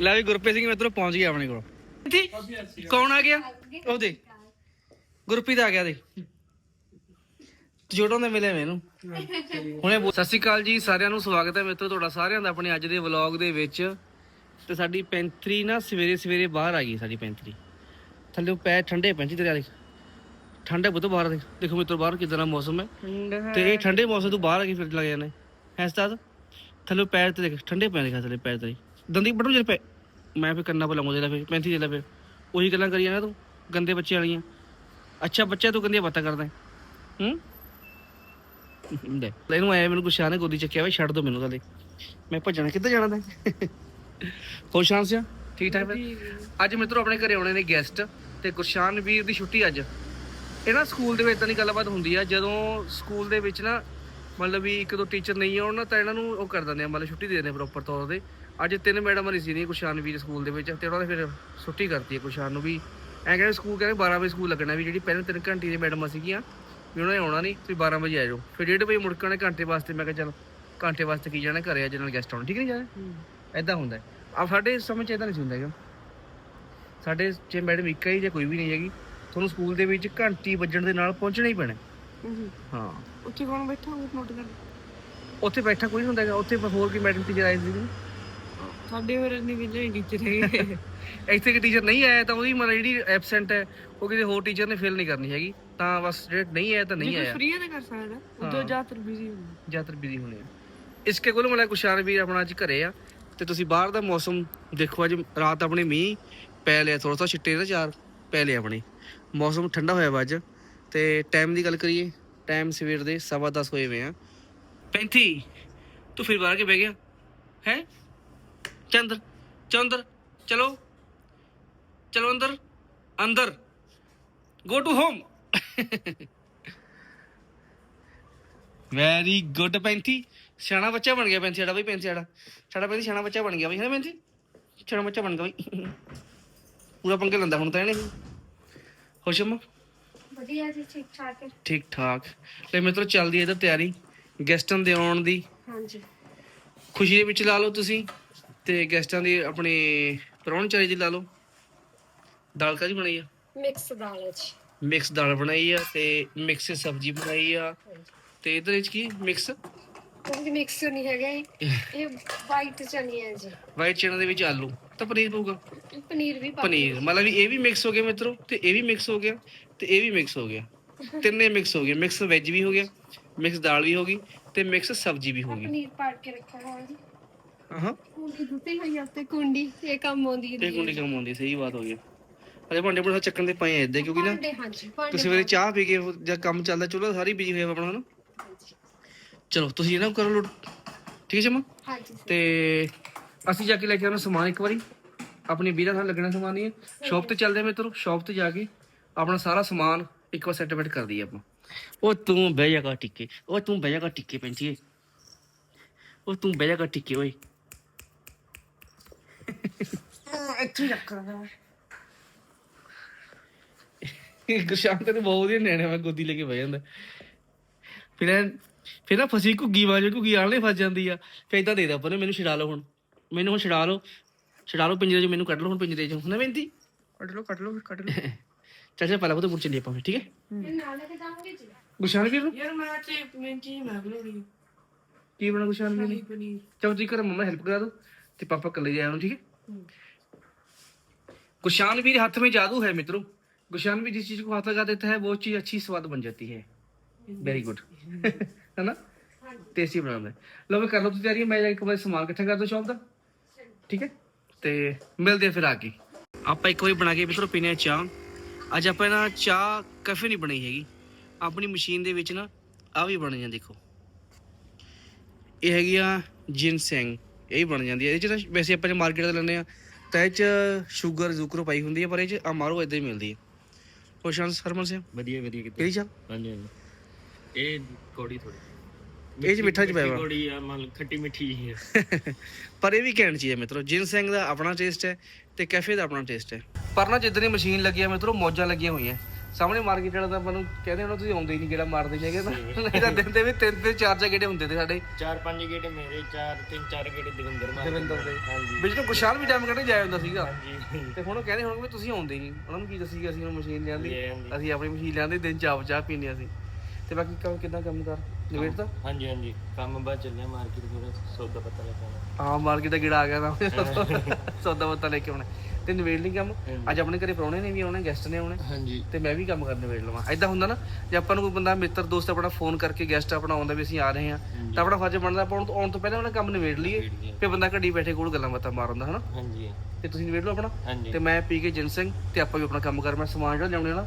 ਲੈ ਵੀ ਗੁਰਪ੍ਰੀਤ ਸਿੰਘ ਮਿੱਤਰੋ ਪਹੁੰਚ ਗਿਆ ਆਪਣੇ ਕੋਲ। ਇੱਥੇ ਕੌਣ ਆ ਗਿਆ? ਉਹ ਦੇ ਗੁਰਪ੍ਰੀਤ ਆ ਗਿਆ ਦੇ ਜੋੜੋਂ ਦੇ ਮਿਲੇ ਮੈਨੂੰ। ਹੁਣੇ ਸਤਿ ਸ਼੍ਰੀ ਅਕਾਲ ਜੀ ਸਾਰਿਆਂ ਨੂੰ ਸਵਾਗਤ ਹੈ ਮਿੱਤਰੋ ਤੁਹਾਡਾ ਸਾਰਿਆਂ ਦਾ ਆਪਣੇ ਅੱਜ ਦੇ ਵਲੌਗ ਦੇ ਵਿੱਚ। ਤੇ ਸਾਡੀ ਪੈਂਥਰੀ ਨਾ ਸਵੇਰੇ ਸਵੇਰੇ ਬਾਹਰ ਆ ਗਈ ਸਾਡੀ ਪੈਂਥਰੀ ਥੱਲੇ ਪੈਰ ਠੰਡੇ ਪੈਂਚੀ ਤੇਰੇ ਵਾਲੇ। ਠੰਡੇ ਬਹੁਤ ਬਾਹਰ ਦੇ ਦੇਖੋ ਮਿੱਤਰੋ ਬਾਹਰ ਕਿਦਾਂ ਦਾ ਮੌਸਮ ਹੈ। ਤੇ ਇਹ ਠੰਡੇ ਮੌਸਮ ਤੋਂ ਬਾਹਰ ਆ ਕੇ ਫਿਰ ਲੱਗ ਜਾਂਦੇ। ਹੈ ਸਤਾਦ ਥੱਲੇ ਪੈਰ ਤੇ ਦੇਖ ਠੰਡੇ ਪੈਰ ਦਿਖਾ ਥੱਲੇ ਪੈਰ ਤੇਰੇ ਦੰਦੀ ਵੱਢੂ ਜਿਹੜੇ ਪੈ ਮੈਂ ਫਿਰ ਕੰਨਾ ਬੁਲਾਉਂਗਾ ਜਿਹੜਾ ਫਿਰ ਪੈਂਥੀ ਜਿਹੜਾ ਫਿਰ। ਉਹੀ ਗੱਲਾਂ ਕਰੀ ਜਾਣਾ ਤੂੰ ਗੰਦੇ ਬੱਚੇ ਵਾਲੀਆਂ। ਅੱਛਾ ਬੱਚਾ ਤੂੰ ਗੰਦੀਆਂ ਬਾਤਾਂ ਕਰਦਾ ਹੈ। ਹੂੰ? ਲੈ ਇਹਨੂੰ ਆਇਆ ਮੈਨੂੰ ਗੁੱਸਾ ਨੇ ਗੋਦੀ ਚੱਕਿਆ ਵਾ ਛੱਡ ਦੋ ਮੈਨੂੰ ਥੱਲੇ ਮੈਂ ਭੱਜਣਾ ਕਿੱਧਰ ਜਾਣਾ ਤੈਂ? ਹੋਰ ਸ਼ਾਨ ਸਿਆ? ਠੀਕ ਠਾਕ ਅੱਜ ਮਿੱਤਰੋ ਆਪਣੇ ਘਰੇ ਆਉਣੇ ਨੇ ਗੈਸਟ ਤੇ ਗੁਰਸ਼ਾਨ ਵੀਰ ਦੀ ਛੁੱਟੀ ਅੱਜ। ਇਹ ਨਾ ਸਕੂਲ ਦੇ ਵਿੱਚ ਤਾਂ ਨਹੀਂ ਗੱਲਬਾਤ ਹੁੰਦੀ ਆ ਜਦੋਂ ਸਕੂਲ ਦੇ ਵਿੱਚ ਨਾ ਮਤਲਬ ਵੀ ਇੱਕ ਦੋ ਟੀਚਰ ਨਹੀਂ ਆਉਣ ਨਾ ਤਾਂ ਇਹਨਾਂ ਨੂੰ ਉਹ ਕਰ ਦਿੰਦੇ ਆ ਮਤਲਬ ਛੁੱਟੀ ਦੇ ਦਿੰਦੇ ਪ੍ਰੋਪਰ ਤੌਰ ਤੇ। ਅੱਜ ਤਿੰਨ ਮੈਡਮਾਂ ਨਹੀਂ ਸੀ ਨਹੀਂ ਗੁਰਸ਼ਾਨ ਵੀਰ ਸਕੂਲ ਦੇ ਵਿੱਚ ਤੇ ਉਹਨਾਂ ਨੇ ਫਿਰ ਛੁੱਟੀ ਕਰਤੀ ਗੁਰਸ਼ਾਨ ਨੂੰ ਵੀ। ਐਂ ਕਹਿੰਦੇ ਸਕੂਲ ਕਹਿੰਦੇ 12 ਵਜੇ ਸਕੂਲ ਲੱਗਣਾ ਵੀ ਜਿਹੜੀ ਪਹਿਲਾਂ ਤਿੰਨ ਘੰਟੇ ਦੀ ਮੈਡਮਾਂ ਸੀਗੀਆਂ ਵੀ ਉਹਨਾਂ ਨੇ ਆਉਣਾ ਨਹੀਂ ਤੁਸੀਂ 12 ਵਜੇ ਆ ਜਾਓ। ਫਿਰ 1:30 ਵਜੇ ਮੁੜ ਕੇ ਉਹਨੇ ਘੰਟੇ ਵਾਸਤੇ ਮੈਂ ਕਿਹਾ ਚੱਲ ਘੰਟੇ ਵਾਸਤੇ ਕੀ ਜਾਣਾ ਘਰੇ ਅੱਜ ਨਾਲ ਗੈਸਟ ਆਉਣ ਠੀਕ ਨਹੀਂ ਜਾਣਾ ਐਦਾਂ ਹੁੰਦਾ ਆ ਸਾਡੇ ਸਮੇਂ ਚ ਇਦਾਂ ਨਹੀਂ ਹੁੰਦਾ ਹੈਗਾ। ਸਾਡੇ ਜੇ ਮੈਡਮ ਇੱਕ ਹੀ ਜਾਂ ਕੋਈ ਵੀ ਨਹੀਂ ਹੈਗੀ ਤੁਹਾਨੂੰ ਸਕੂਲ ਦੇ ਵਿੱਚ ਘੰਟੀ ਵੱਜਣ ਦੇ ਨਾਲ ਪਹੁੰਚਣਾ ਹੀ ਪੈਣਾ। ਹਾਂ। ਉੱਥੇ ਕੌਣ ਬੈਠਾ ਉਹ ਨੋਟ ਕਰ। ਉੱਥੇ ਬੈਠਾ ਕੋਈ ਨਹੀਂ ਹੁੰਦਾ ਹੈਗਾ ਉੱਥੇ ਹੋਰ ਕੀ ਮੈਡਮ ਟੀਚਰ ਆਏ ਸੀ ਸਾਡੇ ਹੋਰ ਨਹੀਂ ਵਿਲੇ ਟੀਚਰ ਹੈਗੇ। ਇੱਥੇ ਕਿ ਟੀਚਰ ਨਹੀਂ ਆਇਆ ਤਾਂ ਉਹਦੀ ਮਤਲਬ ਜਿਹੜੀ ਐਬਸੈਂਟ ਹੈ ਉਹ ਕਿਸੇ ਹੋਰ ਟੀਚਰ ਨੇ ਫਿਲ ਨਹੀਂ ਕਰਨੀ ਹੈਗੀ। ਤਾਂ ਬਸ ਜਿਹੜੇ ਨਹੀਂ ਆਇਆ ਤਾਂ ਨਹੀਂ ਆਇਆ। ਫ੍ਰੀ ਤਾਂ ਕਰ ਸਕਦਾ। ਉਦੋਂ ਜ਼ਿਆਦਾਤਰ ਬਿਜ਼ੀ ਹੁੰਦਾ ਜ਼ਿਆਦਾਤਰ ਬਿਜ਼ੀ ਹੋਣੇ ਇਸਕੇ ਕੋਲ ਮਲਾ ਕੁਸ਼ਾਰ ਵੀ ਆਪਣਾ ਅੱਜ ਘਰੇ ਆ। ਤੇ ਤੁਸੀਂ ਬਾਹਰ ਦਾ ਮੌਸਮ ਦੇਖੋ ਅੱਜ ਰਾਤ ਆਪਣੇ ਮੀਂਹ ਪੈ ਲਿਆ ਥੋੜਾ ਥੋੜਾ ਛਿੱਟੇ ਦਾ ਚਾਰ ਪੈ ਲਿਆ ਆਪਣੇ। ਮੌਸਮ ਠੰਡਾ ਹੋਇਆ ਵਾ ਅੱਜ। ਤੇ ਟਾਈਮ ਦੀ ਗੱਲ ਕਰੀਏ ਟਾਈਮ ਸਵੇਰ ਦੇ 10:30 ਹੋਏ ਵੇ ਆ। 35 ਤੂੰ ਫਿਰ ਬਾਹਰ ਕੇ ਬਹਿ ਗਿਆ? ਹੈ? ਚੰਦਰ ਚੰਦਰ ਚਲੋ ਚਲੋ ਅੰਦਰ ਅੰਦਰ go to home very good ਪੈਂਥੀ ਸਿਆਣਾ ਬੱਚਾ ਬਣ ਗਿਆ ਪੈਂਥੀ ਸਾਡਾ ਬਈ ਪੈਂਥੀ ਸਾਡਾ। ਸਾਡਾ ਪੈਂਥੀ ਸਿਆਣਾ ਬੱਚਾ ਬਣ ਗਿਆ ਬਈ ਹੈ ਪੈਂਥੀ ਸਿਆਣਾ ਬੱਚਾ ਬਣ ਗਿਆ ਬਈ। ਪੂਰਾ ਪੰਗੇ ਲੰਦਾ ਹੁਣ ਤਾਂ ਇਹਨੇ। ਹੋਸ਼ਮ ਵਧੀਆ ਜੀ ਠੀਕ ਠਾਕ ਹੈ। ਠੀਕ ਠਾਕ। ਲੈ ਮਿੱਤਰੋ ਚੱਲਦੀ ਹੈ ਤਿਆਰੀ। ਗੈਸਟਾਂ ਦੇ ਆਉਣ ਦੀ। ਹਾਂਜੀ। ਖੁਸ਼ੀ ਦੇ ਵਿੱਚ ਲਾ ਲਓ ਤੁਸੀਂ। ਤੇ ਗੈਸਟਾਂ ਦੀ ਆਪਣੇ ਪਰੌਣ ਚਾਰੀ ਦੀ ਲਾ ਲਓ। ਦਾਲ ਕਾਹਦੀ ਬਣਾਈ ਆ? ਮਿਕਸ ਦਾਲ ਹੈ ਜੀ। ਮਿਕਸ ਦਾਲ ਬਣਾਈ ਆ ਤੇ ਮਿਕਸ ਸਬਜ਼ੀ ਬਣਾਈ ਆ। ਤੇ ਇਹਦੇ ਵਿੱਚ ਕੀ? ਮਿਕਸ ਕਿਉਂਕਿ ਮਿਕਸ ਨਹੀਂ ਹੈਗਾ ਇਹ ਇਹ ਵਾਈਟ ਚਨੀ ਹੈ ਜੀ। ਵਾਈਟ ਚਨਾ ਦੇ ਵਿੱਚ ਆਲੂ। ਤਾਂ ਪਨੀਰ ਪਊਗਾ। ਪਨੀਰ ਵੀ ਪਾ ਪਨੀਰ। ਮਤਲਬ ਵੀ ਇਹ ਵੀ ਮਿਕਸ ਹੋ ਗਿਆ ਮਿੱਤਰੋ। ਤੇ ਇਹ ਵੀ ਮਿਕਸ ਹੋ ਗਿਆ। ਤੇ ਇਹ ਵੀ ਮਿਕਸ ਹੋ ਗਿਆ। ਤਿੰਨੇ ਮਿਕਸ ਹੋ ਗਏ। ਮਿਕਸ ਵੈਜ ਵੀ ਹੋ ਗਿਆ। ਮਿਕਸ ਦਾਲ ਵੀ ਹੋ ਗਈ। ਤੇ ਮਿਕਸ ਸਬਜ਼ੀ ਵੀ ਹੋ ਗਈ। ਪਨੀਰ ਪਾੜ ਕੇ ਰੱਖਿਆ ਹੋਇਆ ਜੀ। ਹਾਂ। ਕੁੰਡੀ ਦਿੱਤੀ ਹੋਈ ਆ ਤੇ ਕੁੰਡੀ ਇਹ ਕੰਮ ਆਉਂਦੀ ਇਹ ਗੁੰਡੀ ਕੰਮ ਆਉਂਦੀ ਸਹੀ ਬਾਤ ਹੋ ਗਈ। ਅਰੇ ਭਾਂਡੇ ਬੜਾ ਚੱਕਣ ਦੇ ਪਏ ਆ ਏਦਾਂ ਕਿਉਂਕਿ ਨਾ ਭਾਂਡੇ ਹਾਂਜੀ ਭਾਂਡੇ ਤੁਸੀਂ ਸਵੇਰੇ ਚਾਹ ਪੀ ਕੇ ਉਹ ਕੰਮ ਚੱਲਦਾ ਚੁੱਲ੍ਹਾ ਸਾਰੀ ਬਿਜ਼ੀ ਹੋਇਆ ਵਾ ਆਪਣਾ ਹਨਾ? ਚਲੋ ਤੁਸੀਂ ਇਹਨਾਂ ਨੂੰ ਕਰੋ ਲੋਡ ਠੀਕ ਹੈ ਜਮਾ ਹਾਂਜੀ ਤੇ ਅਸੀਂ ਜਾ ਕੇ ਲੈ ਕੇ ਆਉਣਾ ਸਮਾਨ ਇੱਕ ਵਾਰੀ। ਆਪਣੀ ਵੀਰਾ ਨਾਲ ਲੱਗਣਾ ਸਮਾਨ ਹੀ ਹੈ ਸ਼ਾਪ ਤੇ ਚੱਲਦੇ ਆ ਮਿੱਤਰੋ ਸ਼ਾਪ ਤੇ ਜਾ ਕੇ ਆਪਣਾ ਸਾਰਾ ਸਮਾਨ ਇੱਕ ਵਾਰ ਸੈਟਮੈਂਟ ਕਰ ਦਈਏ ਆਪਾਂ। ਉਹ ਤੂੰ ਬਹਿ ਜਾ ਕਰ ਟਿੱਕੇ ਉਹ ਤੂੰ ਬਹਿ ਜਾ ਕਰ ਟਿੱਕੇ ਪੈਂਚੀਏ। ਉਹ ਤੂੰ ਬਹਿ ਜਾ ਕਰ ਟਿੱਕੇ ਓਏ। ਇੱਥੇ ਰੱਖਣਾ ਗੁਰਸ਼ਾਂਤ ਤੇ ਬਹੁਤ ਵਧੀਆ ਨਿਆਣੇ ਮੈਂ ਗੋਦੀ ਲੈ ਕੇ ਬਹਿ ਜਾਂਦਾ। ਫਿਰ ਐਨ- ਫਿਰ ਨਾ ਫਸੀ ਘੁੱਗੀ ਵਾਜੇ ਘੁੱਗੀ ਆਲੇ ਫਸ ਜਾਂਦੀ ਆ। ਫਿਰ ਇਦਾਂ ਦੇ ਦੇ ਆਪਾਂ ਨੇ ਮੈਨੂੰ ਛਡਾ ਲਓ ਹੁਣ। ਮੈਨੂੰ ਹੁਣ ਛਡਾ ਲਓ। ਛਡਾ ਲਓ ਪਿੰਜਰੇ 'ਚ ਮੈਨੂੰ ਕੱਢ ਲਓ ਹੁਣ ਪਿੰਜਰੇ 'ਚੋਂ। ਨਾ ਬੇਨਤੀ ਕੱਢ ਲਓ ਕੱਢ ਲਓ ਫਿਰ ਕੱਢ ਲਓ। ਚੱਲ ਚੱਲ ਪਹਿਲਾਂ ਉਹ ਮੁੜ ਚੱਲੀਏ ਆਪਾਂ ਫਿਰ ਠੀਕ ਹੈ? ਇਹ ਨਾਲ ਲੈ ਕੇ ਜਾਵਾਂਗੇ ਜੀ। ਗੁਰਸ਼ਾਨ ਵੀਰ ਨੂੰ? ਯਾਰ ਮੈਂ ਤੇ ਮੈਂ ਕੀ ਮੈਂ ਬਣਾਉਣੀ ਕੀ ਬਣਾ ਗੁਰਸ਼ਾਨ ਵੀਰ? ਨੂੰ ਪਨੀਰ। ਚਲੋ ਤੁਸੀਂ ਕਰ ਮੰਮਾ ਹੈਲਪ ਕਰਾ ਦੋ ਤੇ ਪਾਪਾ ਇਕੱਲੇ ਜਾਣ ਠੀਕ है गुरशान वीर हाथ में जादू है मित्रों गुरशान भी जिस चीज को हाथ लगा देता है वो चीज अच्छी स्वाद बन जाती है वेरी गुड है ना ਟੇਸਟੀ ਬਣਾਉਂਦਾ ਲਓ ਵੀ ਕਰ ਲਓ ਤੁਸੀਂ ਤਿਆਰੀ ਮੈਂ ਜਾ ਕੇ ਇੱਕ ਵਾਰੀ ਸਮਾਨ ਇਕੱਠਾ ਕਰ ਦੋ ਸ਼ਾਪ ਦਾ ਠੀਕ ਹੈ ਤੇ ਮਿਲਦੇ ਆ ਫਿਰ ਆ ਕੇ ਆਪਾਂ ਇੱਕ ਵਾਰੀ ਬਣਾ ਕੇ ਮਿੱਤਰੋ ਪੀਨੇ ਆ ਚਾਹ ਅੱਜ ਆਪਾਂ ਨਾ ਚਾਹ ਕਾਫੇ ਨਹੀਂ ਬਣਾਈ ਹੈਗੀ ਆਪਣੀ ਮਸ਼ੀਨ ਦੇ ਵਿੱਚ ਨਾ ਆ ਵੀ ਬਣ ਜਾਂ ਦੇਖੋ ਇਹ ਹੈਗੀ ਆ ਜਿਨਸੈਂਗ ਇਹ ਹੀ ਬਣ ਜਾਂਦੀ ਹੈ। ਇਹ ਚ ਤਾਂ ਵੈਸੇ ਆਪਾਂ ਜੇ ਮਾਰਕੀਟ ਤੋਂ ਲੈਂਦੇ ਆ ਤਾਂ ਇਹ ਚ ਸ਼ੂਗਰ ਜ਼ੂਕਰੋ ਪਾਈ ਹੁੰਦੀ ਹੈ ਪਰ ਇਹ ਚ ਅਮਾਰੋ ਇਦਾਂ ਹੀ ਮਿਲਦੀ ਹੈ। ਸ਼ਾਂਸ ਹਰਮਨ ਸਿੰਘ? ਵਧੀਆ ਵਧੀਆ ਕਿਤੇ। ਕਿਹੜੀ ਚਾਹ ਹਾਂਜੀ ਹਾਂਜੀ। ਇਹ ਕੋੜੀ ਥੋੜੀ ਇਹ ਚ ਮਿੱਠਾ ਚ ਪਿਆ ਵਾ। ਕੋੜੀ ਆ ਮਤਲਬ ਖੱਟੀ ਮਿੱਠੀ ਜਿਹੀ ਹੈ ਪਰ ਇਹ ਵੀ ਕਹਿਣ ਚੀਜ਼ ਹੈ ਮਿੱਤਰੋ। ਜਿਨਸੈਂਗ ਦਾ ਆਪਣਾ ਟੇਸਟ ਹੈ ਤੇ ਕੈਫੇ ਦਾ ਆਪਣਾ ਟੇਸਟ ਹੈ। ਪਰ ਨਾ ਜਿੱਦਾਂ ਦੀ ਮਸ਼ੀਨ ਲੱਗੀ ਹੈ ਮਿੱਤਰੋ ਮੌਜਾਂ ਲੱਗੀਆਂ ਹੋਈਆਂ। ਸਾਹਮਣੇ ਮਾਰਕੀਟ ਵਾਲਾ ਤਾਂ ਆਪਾਂ ਨੂੰ ਕਹਿੰਦੇ ਹੁਣ ਤੁਸੀਂ ਆਉਂਦੇ ਹੀ ਨਹੀਂ ਗੇੜਾ ਮਾਰਦੇ ਹੈਗੇ ਤਾਂ। ਨਹੀਂ ਤਾਂ ਦਿਨ ਦੇ ਵੀ ਤਿੰਨ ਤੇ ਚਾਰ ਚਾਰ ਗੇੜੇ ਹੁੰਦੇ ਤੇ ਸਾਡੇ। ਚਾਰ ਪੰਜ ਗੇੜੇ ਮੇਰੇ ਚਾਰ ਤਿੰਨ ਚਾਰ ਗੇੜੇ ਦਵਿੰਦਰ ਮਾਰ ਦਵਿੰਦਰ ਦੇ। ਹਾਂਜੀ। ਵਿੱਚ ਨੂੰ ਕੁਸ਼ਾਲ ਵੀ ਟਾਈਮ ਕੱਢਣ ਜਾਇਆ ਹੁੰਦਾ ਸੀਗਾ। ਹਾਂਜੀ। ਤੇ ਹੁਣ ਉਹ ਕਹਿੰਦੇ ਹੁਣ ਵੀ ਤੁਸੀਂ ਆਉਂਦੇ ਨਹੀਂ। ਉਹਨਾਂ ਨੂੰ ਕੀ ਦੱਸੀਏ ਅਸੀਂ ਹੁਣ ਮਸ਼ੀਨ ਲਿਆਂਦੀ। ਅਸੀਂ ਆਪਣੀ ਮਸ਼ੀਨ ਲਿਆਂਦੀ ਦਿਨ ਚਾਹ ਚਾਹ ਪੀਂਦੇ ਅਸੀਂ। ਤੇ ਬਾਕੀ ਕੰਮ ਕਿਦਾਂ ਕੰਮ ਕਰ? ਨਿਬੇੜ ਤਾਂ? ਹਾਂਜੀ ਹਾਂਜੀ। ਕੰਮ ਬਾਅਦ ਚੱਲਿਆ ਮਾਰਕੀਟ ਥੋੜਾ ਸੌਦਾ ਪਤਾ ਲੈ ਕੇ ਆਉਣਾ। ਹਾਂ ਮਾਰਕੀਟ ਦਾ ਗੇੜਾ ਆ ਗਿਆ ਤਾਂ। ਸੌਦਾ ਪੱਤਾ ਲੈ ਕੇ ਆਉਣਾ। ਤੇ ਨਿਬੇੜ ਲਈ ਕੰਮ। ਅੱਜ ਆਪਣੇ ਘਰੇ ਪ੍ਰਾਹੁਣੇ ਨੇ ਵੀ ਆਉਣੇ ਗੈਸਟ ਨੇ ਆਉਣੇ। ਹਾਂਜੀ। ਤੇ ਮੈਂ ਵੀ ਕੰਮ ਕਰਨ ਨਿਬੇੜ ਲਵਾਂ। ਐਦਾਂ ਹੁੰਦਾ ਨਾ ਜੇ ਆਪਾਂ ਨੂੰ ਕੋਈ ਬੰਦਾ ਮਿੱਤਰ ਦੋਸਤ ਆਪਣਾ ਫੋਨ ਕਰਕੇ ਗੈਸਟ ਆਪਣਾ ਆਉਂਦਾ ਵੀ ਅਸੀਂ ਆ ਰਹੇ ਹਾਂ ਤਾਂ ਆਪਣਾ ਫਰਜ਼ ਬਣਦਾ ਆਪਾਂ ਆਉਣ ਤੋਂ ਆਉਣ ਤੋਂ ਪਹਿਲਾਂ ਉਹਨਾਂ ਕੰਮ ਨਿਬੇੜ ਲਈਏ। ਫਿਰ ਬੰਦਾ ਘੜੀ ਬੈਠੇ ਕੋਲ ਗੱਲਾਂ ਬਾਤਾਂ ਮਾਰਨ ਦਾ ਹਨਾ? ਹਾਂਜੀ। ਤੇ ਤੁਸੀਂ ਨਿਬੇੜ ਲਓ ਆਪਣਾ। ਹਾਂਜੀ। ਤੇ ਮੈਂ ਪੀ ਕੇ ਜਿੰਸਿੰਗ ਤੇ ਆਪਾਂ ਵੀ ਆਪਣਾ ਕੰਮ ਕਰ ਮੈਂ ਸਮਾਨ ਜਿਹੜਾ ਲਿਆਉਣੇ ਨਾ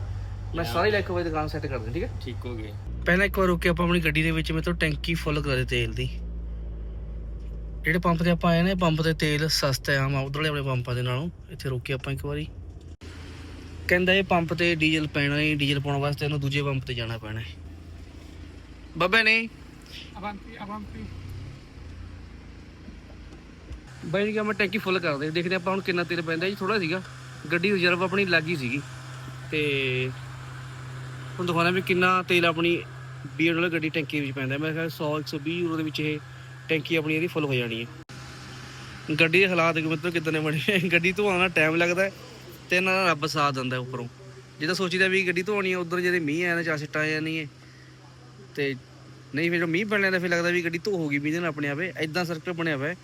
ਮੈਂ ਸਾਰੀ ਲੈ ਕੇ ਹੋਏ ਦੁਕਾਨ ਸੈੱਟ ਕਰ ਦਿੰਦੀ ਠੀਕ ਹੈ? ਠੀਕ ਹੋ ਗਏ। ਪਹਿਲਾਂ ਇੱਕ ਵਾਰ ਰੁਕ ਕੇ ਆਪਾਂ ਆਪਣੀ ਗੱਡੀ ਦੇ ਵਿੱਚ ਮੇਰੇ ਟੈਂਕੀ ਫੁੱਲ ਕਰਾ ਦੇ ਤੇਲ ਦੀ। ਜਿਹੜੇ ਪੰਪ ਤੇ ਆਪਾਂ ਆਏ ਨੇ ਪੰਪ ਤੇ ਤੇਲ ਸਸਤਾ ਹੈ ਆਮ ਉਧਰਲੇ ਆਪਣੇ ਪੰਪਾਂ ਦੇ ਨਾਲੋਂ। ਇੱਥੇ ਰੁਕ ਆਪਾਂ ਇੱਕ ਵਾਰੀ। ਕਹਿੰਦਾ ਇਹ ਪੰਪ ਤੇ ਡੀਜ਼ਲ ਪੈਣਾ ਨਹੀਂ ਡੀਜ਼ਲ ਪਾਉਣ ਵਾਸਤੇ ਇਹਨੂੰ ਦੂਜੇ ਪੰਪ ਤੇ ਜਾਣਾ ਪੈਣਾ ਹੈ। ਬੱਬੇ ਨੇ? ਅਵੰਤੀ ਅਵੰਤੀ। ਬਾਈ ਜੀ ਮੈਂ ਟੈਂਕੀ ਫੁੱਲ ਕਰਦੇ ਦੇਖਦੇ ਆਪਾਂ ਹੁਣ ਕਿੰਨਾ ਤੇਲ ਪੈਂਦਾ ਜੀ। ਥੋੜਾ ਸੀਗਾ। ਗੱਡੀ ਰਿਜ਼ਰਵ ਆਪਣੀ ਲੱਗੀ ਸੀਗੀ। ਤੇ ਹੁਣ ਦਿਖਾਉਣਾ ਵੀ ਕਿੰਨਾ ਤੇਲ ਆਪਣੀ ਬੀਐਡ ਵਾਲੀ ਗੱਡੀ ਟੈਂਕੀ ਵਿੱਚ ਪੈਂਦਾ ਮੈਂ ਕਿਹਾ 100 120 ਯੂਰੋ ਦੇ ਵਿੱਚ ਇਹ ਟੈਂਕੀ ਆਪਣੀ ਇਹਦੀ ਫੁੱਲ ਹੋ ਜਾਣੀ ਹੈ। ਗੱਡੀ ਦੇ ਹਾਲਾਤ ਕਿ ਮਤਲਬ ਕਿਦਾਂ ਨੇ ਬਣੇ ਗੱਡੀ ਧੋਣ ਨਾਲ ਟਾਈਮ ਲੱਗਦਾ ਹੈ ਤੇ ਨਾਲ ਰੱਬ ਸਾਥ ਦਿੰਦਾ ਉੱਪਰੋਂ। ਜਿੱਦਾਂ ਸੋਚੀਦਾ ਵੀ ਗੱਡੀ ਧੋਣੀ ਹੈ ਉਧਰ ਜਿਹੜੇ ਮੀਂਹ ਆਇਆ ਨਾ ਚਾਰ ਸਿੱਟਾ ਆਇਆ ਨਹੀਂ ਹੈ। ਤੇ ਨਹੀਂ ਫਿਰ ਜਦੋਂ ਮੀਂਹ ਪੈਣ ਲੱਗਦਾ ਫਿਰ ਲੱਗਦਾ ਵੀ ਗੱਡੀ ਧੋ ਹੋਗੀ ਦੇ ਨਾਲ ਆਪਣੇ ਆਪੇ ਐਦਾਂ ਸਰਕਟ ਬਣਿਆ ਹੋਇਆ ਹੈ।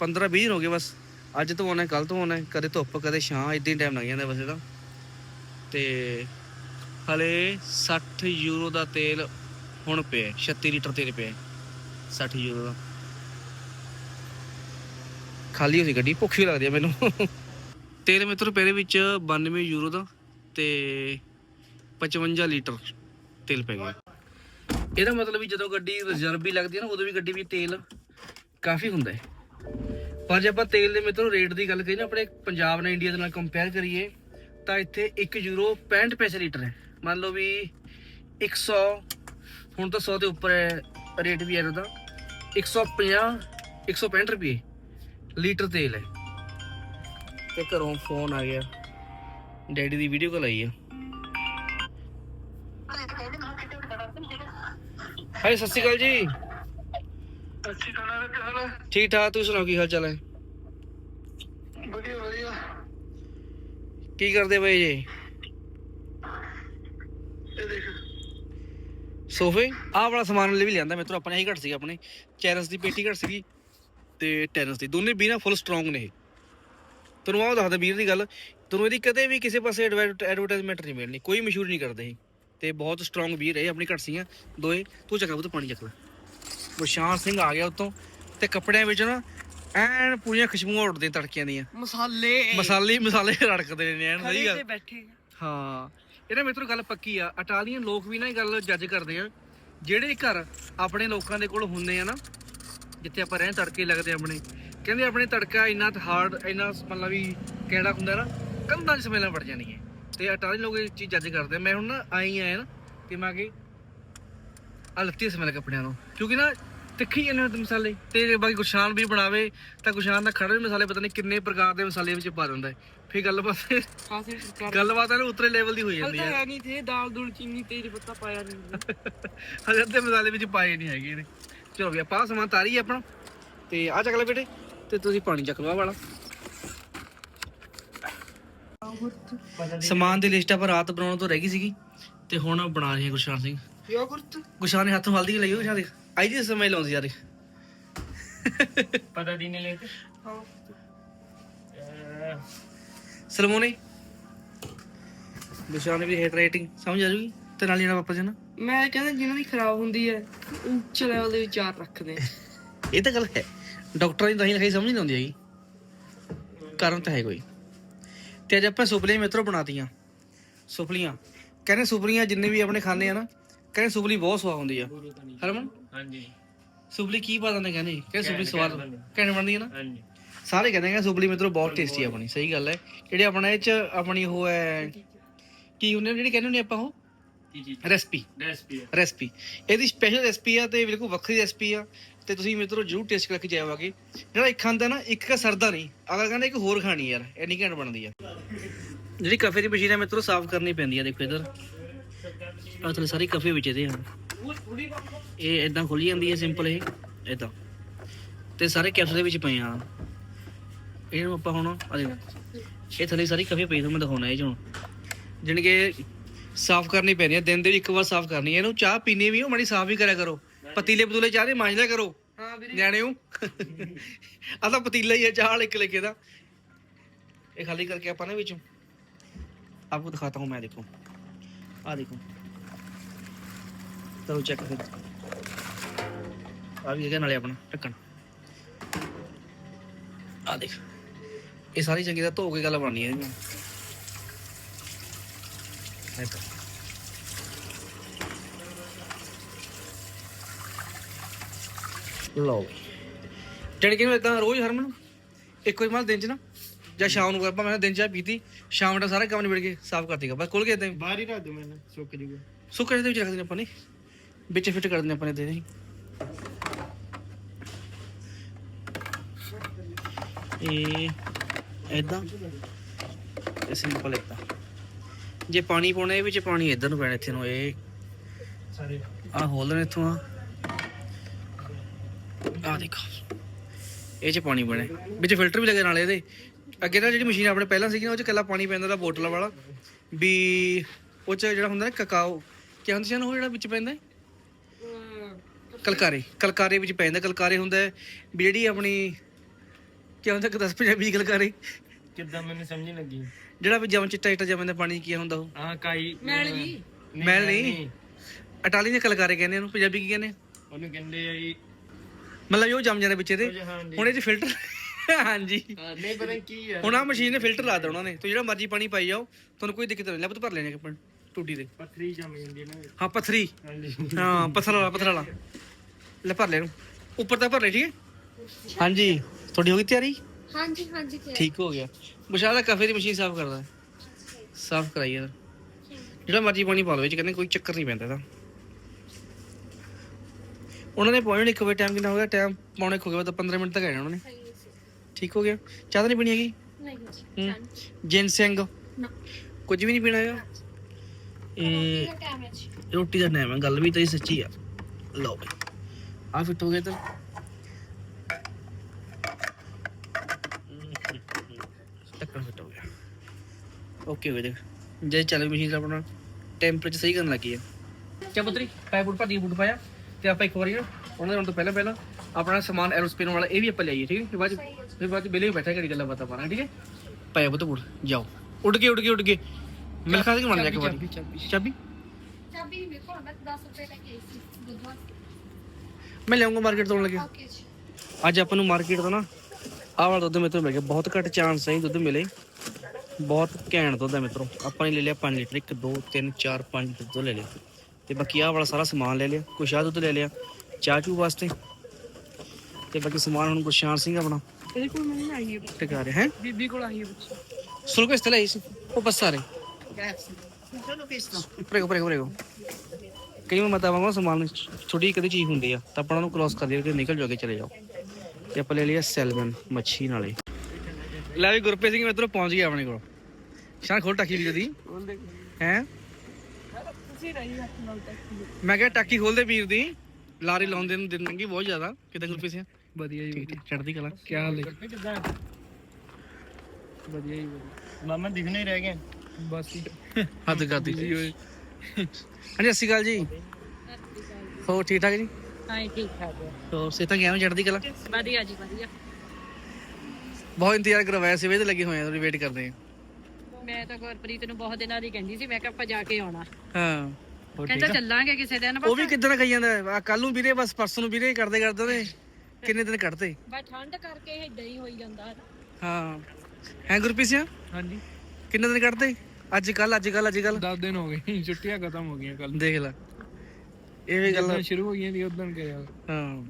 15 20 ਦਿਨ ਹੋ ਗਏ ਬਸ। ਅੱਜ ਧੋਣਾ ਕੱਲ ਧੋਣਾ ਕਦੇ ਧੁੱਪ ਕਦੇ ਛਾਂ ਇਦਾਂ ਹੀ ਟਾਈਮ ਲੱਗ ਜਾਂਦਾ ਵੈਸੇ ਤਾਂ। ਤੇ ਹਲੇ 60 ਯੂਰੋ ਦਾ ਤੇਲ ਹੁਣ ਪਿਆ ਹੈ, 36 ਲੀਟਰ ਤੇਲ ਪਿਆ ਹੈ, 60 ਯੂਰੋ ਦਾ। ਖਾਲੀ ਹੋ ਸੀ ਗੱਡੀ, ਭੁੱਖੀ ਲੱਗਦੀ ਆ ਮੈਨੂੰ। ਤੇਲ ਮਿੱਤਰ, ਪਹਿਲੇ ਵਿੱਚ 92 ਯੂਰੋ ਦਾ ਤੇ 55 ਲੀਟਰ ਤੇਲ ਪੈ ਗਿਆ। ਇਹਦਾ ਮਤਲਬ ਵੀ ਜਦੋਂ ਗੱਡੀ ਰਿਜ਼ਰਵ ਵੀ ਲੱਗਦੀ ਹੈ ਨਾ, ਉਦੋਂ ਵੀ ਗੱਡੀ ਵਿੱਚ ਤੇਲ ਕਾਫੀ ਹੁੰਦਾ ਹੈ। ਪਰ ਜੇ ਆਪਾਂ ਤੇਲ ਦੇ ਮਿੱਤਰੋ, ਰੇਟ ਦੀ ਗੱਲ ਕਰੀਏ ਨਾ, ਆਪਣੇ ਪੰਜਾਬ ਨਾਲ ਇੰਡੀਆ ਦੇ ਨਾਲ ਕੰਪੇਅਰ ਕਰੀਏ, ਤਾਂ ਇੱਥੇ 1 ਯੂਰੋ 65 ਪੈਸੇ ਲੀਟਰ ਹੈ। ਮੰਨ ਲਓ ਵੀ 100 ਹੁਣ ਤਾਂ 100 ਦੇ ਉੱਪਰ ਹੈ, ਰੇਟ ਵੀ ਹੈ ਇਹਦਾ। 150 165 ਰੁਪਏ। ਲੀਟਰ ਤੇਲ ਹੈ। ਤੇ ਘਰੋਂ ਫੋਨ ਆ ਗਿਆ। ਡੈਡੀ ਦੀ ਵੀਡੀਓ ਕਾਲ ਆਈ ਆ। ਹਾਏ ਸਤਿ ਸ਼੍ਰੀ ਅਕਾਲ ਜੀ। ਠੀਕ ਠਾਕ ਤੁਸੀਂ ਸੁਣਾਓ ਕੀ ਹਾਲ ਚਾਲ ਹੈ? ਵਧੀਆ ਵਧੀਆ। ਕੀ ਕਰਦੇ ਬਈ ਜੀ? ਇਹ ਦੇਖ। ਸੋਫੇ? ਆਹ ਵਾਲਾ ਸਮਾਨ ਲਈ ਵੀ ਲਿਆਂਦਾ ਮੇਰੇ ਤੋਂ ਆਪਣੇ ਹੀ ਘਟ ਸੀ ਆਪਣੇ। ਚੈਰਸ ਦੀ ਪੇਟੀ ਘਟ ਸੀਗੀ। ਤੇ ਟੈਰਸ ਦੀ। ਦੋਨੇ ਵੀ ਨਾ ਫੁੱਲ ਸਟਰੋਂਗ ਨੇ ਤੁਹਾਨੂੰ ਆਹ ਦੱਸਦਾ ਵੀਰ ਦੀ ਗੱਲ ਤੁਹਾਨੂੰ ਇਹਦੀ ਕਦੇ ਵੀ ਕਿਸੇ ਪਾਸੇ ਐਡਵਰਟਾਈਜ਼ਮੈਂਟ ਨਹੀਂ ਮਿਲਣੀ ਕੋਈ ਮਸ਼ਹੂਰ ਨਹੀਂ ਕਰਦੇ ਇਹ। ਤੇ ਬਹੁਤ ਸਟਰੋਂਗ ਵੀਰ ਹੈ ਆਪਣੀ ਘਟ ਸੀਆਂ ਦੋਏ ਤੂੰ ਚੱਕਾ ਬੁੱਤ ਪਾਣੀ ਚੱਕ ਲੈ। ਗੁਰਸ਼ਾਨ ਸਿੰਘ ਆ ਗਿਆ ਉਤੋਂ ਤੇ ਕੱਪੜਿਆਂ ਵਿੱਚ ਨਾ ਐਨ ਪੂਰੀਆਂ ਖੁਸ਼ਬੂਆਂ ਉੱਡਦੀਆਂ ਤੜਕਿਆਂ ਦੀਆਂ। ਮਸਾਲੇ। ਮਸਾਲੇ ਮਸਾਲੇ ਰੜਕਦੇ ਨੇ ਐਨ ਸਹੀ ਗੱਲ। ਤੇ ਬੈਠੇ। ਹਾਂ। ਇਹਦਾ ਮਿੱਤਰੋ ਗੱਲ ਪੱਕੀ ਆ ਇਟਾਲੀਅਨ ਲੋਕ ਵੀ ਨਾ ਇਹ ਗੱਲ ਜੱਜ ਕਰਦੇ ਆ ਜਿਹੜੇ ਘਰ ਆਪਣੇ ਲੋਕਾਂ ਦੇ ਕੋਲ ਹੁੰਦੇ ਆ ਨਾ ਜਿੱਥੇ ਆਪਾਂ ਰਹਿ ਤੜਕੇ ਲੱਗਦੇ ਆਪਣੇ। ਕਹਿੰਦੇ ਆਪਣੇ ਤੜਕਾ ਇੰਨਾ ਹਾਰਡ ਇੰਨਾ ਮਤਲਬ ਵੀ ਕਿਹੜਾ ਹੁੰਦਾ ਨਾ ਕੰਧਾਂ 'ਚ ਸਮੈਲਾਂ ਵੜ ਜਾਣੀਆਂ ਤੇ ਇਟਾਲੀਅਨ ਲੋਕ ਇਹ ਚੀਜ਼ ਜੱਜ ਕਰਦੇ ਮੈਂ ਹੁਣ ਨਾ ਆਈ ਆਇਆ ਨਾ ਤੇ ਮੈਂ ਕਿ ਆ ਲੱਤੀ ਸਮੈਲ ਕੱਪੜਿਆਂ ਨੂੰ। ਕਿਉਂਕਿ ਨਾ ਤਿੱਖੀ ਜਾਂਦੇ ਹੁੰਦੇ ਮਸਾਲੇ। ਤੇ ਬਾਕੀ ਗੁਸ਼ਾਨ ਵੀ ਬਣਾਵੇ ਤਾਂ ਗੁਸ਼ਾਨ ਦਾ ਖੜੇ ਮਸਾਲੇ ਪਤਾ ਨਹੀਂ ਕਿੰਨੇ ਪ੍ਰਕਾਰ ਦੇ ਮਸਾਲੇ ਵਿੱਚ ਪਾ ਦਿੰਦਾ ਹੈ। ਫਿਰ ਗੱਲਬਾਤ ਹੈ ਨਾ ਉਤਰੇ ਲੈਵਲ ਦੀ ਹਲ ਜਾਂਦੀ ਤਾਂ ਹੈ ਹੈ ਨਹੀਂ ਥੇ ਦਾਲ ਦੂਲ ਚੀਨੀ ਤੇਜ ਪੱਤਾ ਪਾਇਆ ਨਹੀਂ ਅੱਧੇ ਮਸਾਲੇ ਵਿੱਚ ਪਾਏ ਨਹੀਂ ਹੈਗੇ ਨੇ ਚਲੋ ਵੀ ਆਪਾਂ ਆਹ ਸਮਾਨ ਤਾਰੀ ਆਪਣਾ। ਤੇ ਆ ਚੱਕ ਲੈ ਬੇਟੇ ਤੇ ਤੁਸੀਂ ਪਾਣੀ ਚੱਕ ਲਓ ਆਹ ਵਾਲਾ। ਸਮਾਨ ਦੀ ਲਿਸਟ ਆਪਾਂ ਰਾਤ ਬਣਾਉਣ ਤੋਂ ਰਹਿ ਗਈ ਸੀਗੀ ਤੇ ਹੁਣ ਬਣਾ ਰਹੇ ਹਾਂ ਗੁਰਸ਼ਾਨ ਸਿੰਘ। ਯੋਗਰਟ ਗੁਰਸ਼ਾਨ ਨੇ ਹੱਥੋਂ ਹਲਦੀ ਲਈ ਉਹ ਸ਼ਾਦੇ ਆਈ ਦੀ ਸਮਝ ਲਾਉਂਦੀ ਯਾਰ ਪਤਾ ਦੀ ਨਹੀਂ ਲੈਤੇ ਹਾਂ। ਸਲਮੋਨੇ। ਗੁਰਸ਼ਾਨ ਦੀ ਹੇਟ ਰੇਟਿੰਗ ਸਮਝ ਆ ਜੂਗੀ? ਤੇ ਨਾਲ ਜਿਹੜਾ ਵਾਪਸ ਜਾਣਾ। ਮੈਂ ਕਹਿੰਦਾ ਜਿਨ੍ਹਾਂ ਦੀ ਖਰਾਬ ਹੁੰਦੀ ਹੈ ਉੱਚੇ ਲੈਵਲ ਦੇ ਵਿਚਾਰ ਰੱਖਦੇ। ਇਹ ਤਾਂ ਗੱਲ ਹੈ। ਡਾਕਟਰਾਂ ਦੀ ਦਹੀਂ ਲਿਖਾਈ ਸਮਝ ਨਹੀਂ ਆਉਂਦੀ ਹੈਗੀ। ਕਾਰਨ ਤਾਂ ਹੈ ਕੋਈ। ਤੇ ਅੱਜ ਆਪਾਂ ਸੁਪਲੀਆਂ ਮਿੱਤਰੋ ਬਣਾਤੀਆਂ। ਸੁਪਲੀਆਂ। ਕਹਿੰਦੇ ਸੁਪਲੀਆਂ ਜਿੰਨੇ ਵੀ ਆਪਣੇ ਖਾਂਦੇ ਆ ਨਾ ਕਹਿੰਦੇ ਸੁਪਲੀ ਬਹੁਤ ਸਵਾਦ ਹੁੰਦੀ ਆ। ਹਰਮਨ? ਹਾਂਜੀ। ਸੁਪਲੀ ਕੀ ਪਾ ਦਿੰਦੇ ਕਹਿੰਦੇ? ਕਹਿੰਦੇ ਸੁਪਲੀ ਸਵਾਦ ਕਹਿੰਦੇ ਬਣਦੀ। ਹੈ ਨਾ? ਹਾਂਜੀ। ਸਾਰੇ ਕਹਿੰਦੇ ਕਿ ਸੁਪਲੀ ਮਿੱਤਰੋ ਬਹੁਤ ਟੇਸਟੀ ਆ ਆਪਣੀ। ਸਹੀ ਗੱਲ ਹੈ। ਜਿਹੜੇ ਆਪਣਾ ਇਹ ਚ ਆਪਣੀ ਉਹ ਹੈ ਕੀ ਹੁੰਦੇ ਨੇ ਜਿਹੜੀ ਕਹਿੰਦੇ ਹੁੰਦੇ ਆਪਾਂ ਉਹ? ਰੈਸਪੀ ਰੈਸਪੀ ਰੈਸਪੀ ਇਹਦੀ ਸਪੈਸ਼ਲ ਰੈਸਪੀ ਆ ਤੇ ਬਿਲਕੁਲ ਵੱਖਰੀ ਰੈਸਪੀ ਆ ਤੇ ਤੁਸੀਂ ਮਿੱਤਰੋ ਜਰੂਰ ਟੇਸਟ ਕਰਕੇ ਜਾਵਾਂਗੇ ਜਿਹੜਾ ਇੱਕ ਖਾਂਦਾ ਨਾ ਇੱਕ ਕਾ ਸਰਦਾ ਨਹੀਂ। ਅਗਰ ਕਹਿੰਦਾ ਇੱਕ ਹੋਰ ਖਾਣੀ ਯਾਰ ਇੰਨੀ ਘੈਂਟ ਬਣਦੀ ਆ। ਜਿਹੜੀ ਕਾਫੇ ਦੀ ਮਸ਼ੀਨ ਹੈ ਮਿੱਤਰੋ ਸਾਫ਼ ਕਰਨੀ ਪੈਂਦੀ ਆ ਦੇਖੋ ਇਧਰ। ਆਹ ਥੱਲੇ ਸਾਰੀ ਕਫੇ ਵਿੱਚ ਇਹਦੇ ਹਨ ਇਹ ਇਦਾਂ ਖੁੱਲ ਜਾਂਦੀ ਹੈ ਸਿੰਪਲ ਇਹ। ਇਦਾਂ ਤੇ ਸਾਰੇ ਕੈਪਸੂਲ ਦੇ ਵਿੱਚ ਪਏ ਆ। ਇਹਨੂੰ ਆਪਾਂ ਹੁਣ ਆ ਦੇਖੋ। ਇਹ ਥੱਲੇ ਸਾਰੀ ਕਫੇ ਪਈ ਤੁਹਾਨੂੰ ਮੈਂ ਦਿਖਾਉਣਾ ਇਹ 'ਚ ਹੁਣ। ਜਾਣੀ ਕਿ ਸਾਫ਼ ਕਰਨੀ ਪੈਣੀ ਹੈ ਦਿਨ ਦੇ ਵਿੱਚ ਇੱਕ ਵਾਰ ਸਾਫ਼ ਕਰਨੀ ਹੈ ਇਹਨੂੰ ਚਾਹ ਪੀਣੀ ਵੀ ਹੋ ਮੜੀ ਸਾਫ਼ ਵੀ ਕਰਿਆ ਕਰੋ। ਪਤੀਲੇ ਪਤੂਲੇ ਚਾਹ ਦੇ ਮਾਂਜ ਲਿਆ ਕਰੋ। ਹਾਂ ਵੀਰੇ। ਆ ਤਾਂ ਪਤੀਲਾ ਹੀ ਹੈ ਚਾਹ ਵਾਲਾ ਇੱਕ ਲਿਖੇ ਦਾ। ਇਹ ਖਾਲੀ ਕਰਕੇ ਆਪਾਂ ਨੇ ਵਿੱਚੋਂ। ਆਪਕੋ ਦਿਖਾਤਾ ਹੂੰ ਮੈਂ ਦੇਖੋ। ਆ ਦੇਖੋ। ਚਲੋ ਚੈੱਕ ਕਰੋ ਆ ਵੀ ਇਹਦੇ ਨਾਲੇ ਆਪਣਾ ਢੱਕਣ। ਆ ਦੇਖ। ਇਹ ਸਾਰੀ ਚੰਗੀ ਤਰ੍ਹਾਂ ਧੋ ਕੇ ਗੱਲ ਬਣਨੀ ਹੈ ਇਹਨੂੰ ਇੱਦਾਂ। ਲਓ। ਜਿਹੜੀ ਕਿ ਇਦਾਂ ਰੋਜ਼ ਹਰਮਨ ਇੱਕ ਵਾਰ ਮਾਲ ਦਿਨ ਚ ਨਾ ਜਾਂ ਸ਼ਾਮ ਨੂੰ ਆਪਾਂ ਮੈਂ ਦਿਨ ਚ ਚਾਹ ਪੀਤੀ ਸ਼ਾਮ ਦਾ ਸਾਰਾ ਕੰਮ ਨਿਬੜ ਕੇ ਸਾਫ਼ ਕਰ ਦੇਗਾ ਬਸ ਖੁੱਲ ਕੇ ਏਦਾਂ ਹੀ। ਬਾਹਰ ਹੀ ਰੱਖ ਦੋ ਮੈਨੂੰ ਸੁੱਕ ਜੂਗਾ। ਸੁੱਕ ਦੇ ਵਿੱਚ ਰੱਖ ਦਿੰਦੇ ਆਪਾਂ ਨੇ। ਵਿੱਚ ਫਿੱਟ ਕਰ ਦਿੰਦੇ ਆਪਾਂ ਨੇ ਦੇ ਨਹੀਂ ਇਹ ਇਦਾਂ ਇਹ ਸਿੰਪਲ ਇਦਾਂ ਜੇ ਪਾਣੀ ਪਾਉਣਾ ਇਹ ਵਿੱਚ ਪਾਣੀ ਇਧਰ ਨੂੰ ਪੈਣਾ ਇੱਥੇ ਨੂੰ ਇਹ ਸਾਰੇ ਆ ਹੋਲ ਨੇ ਇੱਥੋਂ ਆ। ਆ ਦੇਖੋ। ਇਹ ਚ ਪਾਣੀ ਬਣੇ। ਵਿੱਚ ਫਿਲਟਰ ਵੀ ਲੱਗੇ ਨਾਲ ਇਹਦੇ। ਅੱਗੇ ਤਾਂ ਜਿਹੜੀ ਮਸ਼ੀਨ ਆਪਣੇ ਪਹਿਲਾਂ ਸੀਗੀ ਨਾ ਉਹ ਚ ਕੱਲਾ ਪਾਣੀ ਪੈਂਦਾ ਦਾ ਬੋਤਲ ਵਾਲਾ। ਵੀ ਉਹ ਚ ਜਿਹੜਾ ਹੁੰਦਾ ਨਾ ਕਕਾਓ ਕੀ ਹੁੰਦਾ ਸੀ ਨਾ ਉਹ ਜਿਹੜਾ ਵਿੱਚ ਪੈਂਦਾ ਹੈ? ਕਲਕਾਰੇ। ਕਲਕਾਰੇ ਵਿੱਚ ਪੈਂਦਾ ਕਲਕਾਰੇ ਹੁੰਦਾ ਵੀ ਜਿਹੜੀ ਆਪਣੀ ਕੀ ਹੁੰਦਾ ਕਿ ਦੱਸ ਪੰਜਾਬੀ ਚ ਕਲਕਾਰੇ। ਕਿੱਦਾਂ ਮੈਨੂੰ ਸਮਝ ਨਹੀਂ ਲੱਗੀ। ਜਿਹੜਾ ਵੀ ਜਮ ਚਿੱਟਾ ਚਿੱਟਾ ਜਮਨ ਦਾ ਪਾਣੀ ਕੀ ਹੁੰਦਾ ਉਹ? ਹਾਂ ਕਾਈ। ਮੈਲ ਜੀ। ਮੈਲ ਨਹੀਂ। ਇਟਾਲੀ ਦੇ ਕਲਕਾਰੇ ਕਹਿੰਦੇ ਉਹਨੂੰ ਪੰਜਾਬੀ ਕੀ ਕਹਿੰਦੇ? ਉਹਨੂੰ ਕਹਿੰਦੇ ਆ ਜੀ ਮਤਲਬ ਉਹ ਜੰਮ ਜਾਂਦੇ ਵਿੱਚ ਇਹਦੇ। ਹੁਣ ਇਹ ਚ ਫਿਲਟਰ ਹਾਂਜੀ। ਨਹੀਂ ਪਤਾ ਨੀ ਕੀ ਆ। ਹੁਣ ਆ ਮਸ਼ੀਨ ਨੇ ਫਿਲਟਰ ਲਾ ਦਿੱਤਾ ਉਹਨਾਂ ਨੇ। ਤੂੰ ਜਿਹੜਾ ਮਰਜ਼ੀ ਪਾਣੀ ਪਾਈ ਜਾਓ ਤੁਹਾਨੂੰ ਕੋਈ ਦਿੱਕਤ ਨਹੀਂ। ਲੱਭ ਭਰ ਲੈਣੇ ਆਪਾਂ ਟੂਟੀ ਦੇ। ਪੱਥਰੀ ਜੰਮ ਜਾਂਦੀ ਹੈ ਨਾ ਹਾਂ ਪਥਰੀ। ਹਾਂਜੀ। ਹਾਂ ਪੱਥਰ ਵਾਲਾ ਪੱਥਰ ਵਾਲਾ। ਲੈ ਭਰ ਲੈ ਇਹਨੂੰ। ਉੱਪਰ ਤੱਕ ਭਰ ਲੈ ਠੀਕ ਹੈ? ਹਾਂਜੀ। ਤੁਹਾਡੀ ਹੋ ਗਈ ਤਿਆਰੀ? ਹਾਂਜੀ ਹਾਂਜੀ ਤੇ ਠੀਕ ਹੋ ਗਿਆ। ਬਸ਼ਾਰਾ ਕਫੇ ਦੀ ਮਸ਼ੀਨ ਸਾਫ਼ ਕਰਦਾ। ਹੈ। ਸਾਫ਼ ਕਰਾਈ ਯਾਰ ਜਿਹੜਾ ਮਰਜ਼ੀ ਪਾਣੀ ਪਾ ਲਓ ਇਹ ਚ ਕਹਿੰਦੇ ਕੋਈ ਚੱਕਰ ਨਹੀਂ ਪੈਂਦਾ ਇਹਦਾ। ਉਹਨਾਂ ਨੇ ਪਹੁੰਚਣ ਇੱਕ ਵਜੇ ਟਾਈਮ ਕਿੰਨਾ ਹੋ ਗਿਆ? ਟਾਈਮ ਪੌਣੇ ਹੋ ਗਿਆ ਤਾਂ 15 ਮਿੰਟ ਤੱਕ ਆਏ ਉਹਨਾਂ ਨੇ। ਠੀਕ ਹੋ ਗਿਆ? ਚਾਹ ਤਾਂ ਨਹੀਂ ਪੀਣੀ ਹੈਗੀ? ਨਹੀਂ ਜੀ ਹੂੰ। ਜਿੰਸੈਂਗ ਨਾ। ਕੁਝ ਵੀ ਨਹੀਂ ਪੀਣਾ ਹੈਗਾ? ਇਹ ਟਾਈਮ ਹੈ ਜੀ। ਰੋਟੀ ਦਾ ਟਾਈਮ ਹੈ ਗੱਲ ਵੀ ਤੇਰੀ ਸੱਚੀ ਆ। ਲਓ ਬਈ। ਆ ਫਿੱਟ ਹੋ ਗਿਆ ਤਾਂ ਟੱਕਰ ਫਿੱਟ ਹੋ ਗਿਆ ਓਕੇ ਹੋ ਗਿਆ ਦੇਖ। ਜੇ ਚੱਲ ਮਸ਼ੀਨ ਦਾ ਆਪਣਾ ਟੈਂਪਰੇਚਰ ਸਹੀ ਕਰਨ ਲੱਗੀ ਹੈ ਕਿਆ ਪੁੱਤਰੀ? ਪਾਇ ਬੂਟ ਭਾ ਦੀ ਬੂਟ ਪਾਇਆ ਤੇ ਆਪਾਂ ਇੱਕ ਵਾਰੀ ਨਾ ਉਹਨਾਂ ਦੇ ਹੁਣ ਤੋਂ ਪਹਿਲਾਂ ਪਹਿਲਾਂ ਆਪਣਾ ਸਮਾਨ ਐਰੋਸਪੇਸ ਵਾਲਾ ਇਹ ਵੀ ਆਪਾਂ ਲਿਆਈਏ ਠੀਕ ਹੈ? ਫਿਰ ਬਾਅਦ ਚ- ਫਿਰ ਬਾਅਦ ਚ ਬੇਲੇ ਬੈਠਾ ਕਰੀ ਗੱਲਾਂ ਬਾਤਾਂ ਪਾਣਾ ਠੀਕ ਹੈ? ਪਾਇਆ ਬੁੱਤ ਬੂਟ ਜਾਓ। ਉੱਡ ਕੇ ਉੱਡ ਕੇ ਉੱਡ ਕੇ। ਮਿਲ ਖਾ ਕੇ ਮੰਨ ਜਾ ਕੇ ਵਾਰੀ। ਚਾਬੀ ਚਾਬੀ ਨਹੀਂ ਮੇਰੇ ਕੋਲ ਮੈਂ 10 ਰੁਪਏ ਲੈ ਕੇ ਆਈ ਸੀ ਬੁੱਧਵਾਰ ਮੈਂ ਲਿਆਉਂਗਾ ਮਾਰਕੀਟ ਤੋਂ ਲੱਗੇ। ਓਕੇ ਜੀ। ਅੱਜ ਆਪਾਂ ਨੂੰ ਮਾਰਕੀਟ ਤੋਂ ਨਾ ਆਹ ਵਾਲਾ ਦੁੱਧ ਮੇਰੇ ਤੋਂ ਮਿਲ ਗਿਆ। ਬਹੁਤ ਘੱਟ ਚਾਂਸ ਹੈ ਇਹ ਦੁੱਧ ਮਿਲੇ। ਬਹੁਤ ਘੈਂਟ ਦੁੱਧ ਹੈ ਮਿੱਤਰੋ। ਆਪਾਂ ਨੇ ਲੈ ਲਿਆ 5 ਲੀਟਰ। 1 2 3 4 5 ਦੁੱਧ ਲੈ ਲਿਆ। ਤੇ ਬਾਕੀ ਆਹ ਵਾਲਾ ਸਾਰਾ ਸਮਾਨ ਲੈ ਲਿਆ। ਕੁਛ ਆਹ ਦੁੱਧ ਲੈ ਲਿਆ। ਚਾਹ ਚੂ ਵਾਸਤੇ। ਤੇ ਬਾਕੀ ਸਮਾਨ ਹੁਣ ਗੁਰਸ਼ਾਨ ਸਿੰਘ ਆਪਣਾ ਇਹਦੇ ਕੋਲ ਮੈਨੂੰ ਆਈ ਹੈ ਟਿਕਾ ਰਿਹਾ ਹੈ? ਬੀਬੀ ਕੋਲ ਆਈ ਹੈ ਬੱਚੀ ਸੁਣ questo lei sì? può passare prego prego prego ਕਈ ਵਾਰ ਮਤਾਂ ਵਾਂਗੂ ਸਮਾਨ ਛੋਟੀ ਕਦੀ ਚੀਜ਼ ਹੁੰਦੀ ਆ ਤਾਂ ਆਪਾਂ ਉਹਨੂੰ ਕ੍ਰੋਸ ਕਰ ਲਈਏ ਕਿ ਨਿਕਲ ਜਾਓਗੇ ਚਲੇ ਜਾਓ। ਤੇ ਆਪਾਂ ਲੈ ਲਿਆ ਸੈਲਮਨ ਮੱਛੀ ਨਾਲੇ। ਲੈ ਵੀ ਗੁਰਪ੍ਰੀਤ ਸਿੰਘ ਮਿੱਤਰੋ ਪਹੁੰਚ ਗਿਆ ਆਪਣੇ ਕੋਲ। ਸ਼ਾਨ ਖੋਲ ਟਾਕੀ ਵੀਰ ਦੀ। ਹੈ? ਤੁਸੀਂ ਰਹੀ ਹੱਥ ਨਾਲ ਤੱਕ ਮੈਂ ਕਿਹਾ ਟਾਕੀ ਖੋਲਦੇ ਵੀਰ ਦੀ। ਲਾਰੀ ਲਾਉਂਦੇ ਨੂੰ ਦਿਨ ਲੰਗੀ ਬਹੁਤ ਜ਼ਿਆਦਾ। ਕਿਤੇ ਗੁਰਪ੍ਰੀਤ ਸਿੰਘ? ਵਧੀਆ ਜੀ ਚੜ੍ਹਦੀ ਕਲਾ। ਕੀ ਹਾਲ ਹੈ? ਕਿੱਦਾਂ ਵਧੀਆ ਜੀ ਵਧੀਆ। ਮਾਮਾ ਦਿਖਣੇ ਹੀ ਰਹਿ ਗਏ ਬਸ ਹੀ ਹੱਦ ਕਰਦੀ ਜੀ ਹਾਂਜੀ ਸਤਿ ਸ਼੍ਰੀ ਅਕਾਲ ਜੀ। ਹੋਰ ਠੀਕ ਠਾਕ ਜੀ? ਹਾਂ ਠੀਕ ਠਾਕ ਹੈ। ਹੋਰ ਸੇਤਾਂ ਕਿਵੇਂ? ਚੜ੍ਹਦੀ ਕਲਾ? ਵਧੀਆ ਜੀ ਵਧੀਆ। ਬਹੁਤ ਇੰਤਜ਼ਾਰ ਕਰਵਾਇਆ ਸੀ ਵੇ ਤੇ ਲੱਗੇ ਹੋਏ ਆ ਥੋੜੀ ਵੇਟ ਕਰਦੇ ਆ। ਮੈਂ ਤਾਂ ਗੁਰਪ੍ਰੀਤ ਨੂੰ ਬਹੁਤ ਦਿਨਾਂ ਦੀ ਕਹਿੰਦੀ ਸੀ ਮੈਂ ਕਿਹਾ ਆਪਾਂ ਜਾ ਕੇ ਆਉਣਾ। ਹਾਂ। ਹੋਰ ਕਹਿੰਦਾ ਠੀਕ ਆ? ਚੱਲਾਂਗੇ ਕਿਸੇ ਦਿਨ ਉਹ ਵੀ ਕਿੱਦਾਂ ਕਹੀ ਜਾਂਦਾ ਆ ਕੱਲ ਨੂੰ ਵੀਰੇ ਬਸ ਪਰਸੋਂ ਨੂੰ ਵੀਰੇ ਕਰਦੇ ਕਰਦੇ ਉਹਨੇ ਕਿੰਨੇ ਦਿਨ ਕੱਢਤੇ? ਬਸ ਠੰਡ ਕਰਕੇ ਏਦਾਂ ਹੀ ਹੋਈ ਜਾਂਦਾ ਹਾਂ ਹੈ। ਗੁਰਪ੍ਰੀਤ ਸਿੰਘ ਹਾਂਜੀ। ਕਿੰਨੇ ਦਿਨ ਕੱਢਤੇ? ਅੱਜ ਕੱਲ ਅੱਜ ਕੱਲ ਅੱਜ ਕੱਲ 10 ਦਿਨ ਹੋ ਗਏ ਛੁੱਟੀਆਂ ਖਤਮ ਹੋ ਗਈਆਂ ਕੱਲ ਦੇਖ ਲੈ। ਇਹ ਵੀ ਗੱਲ ਸ਼ੁਰੂ ਹੋ ਗਈਆਂ ਦੀ ਉਦੋਂ ਗਿਆ ਹਾਂ।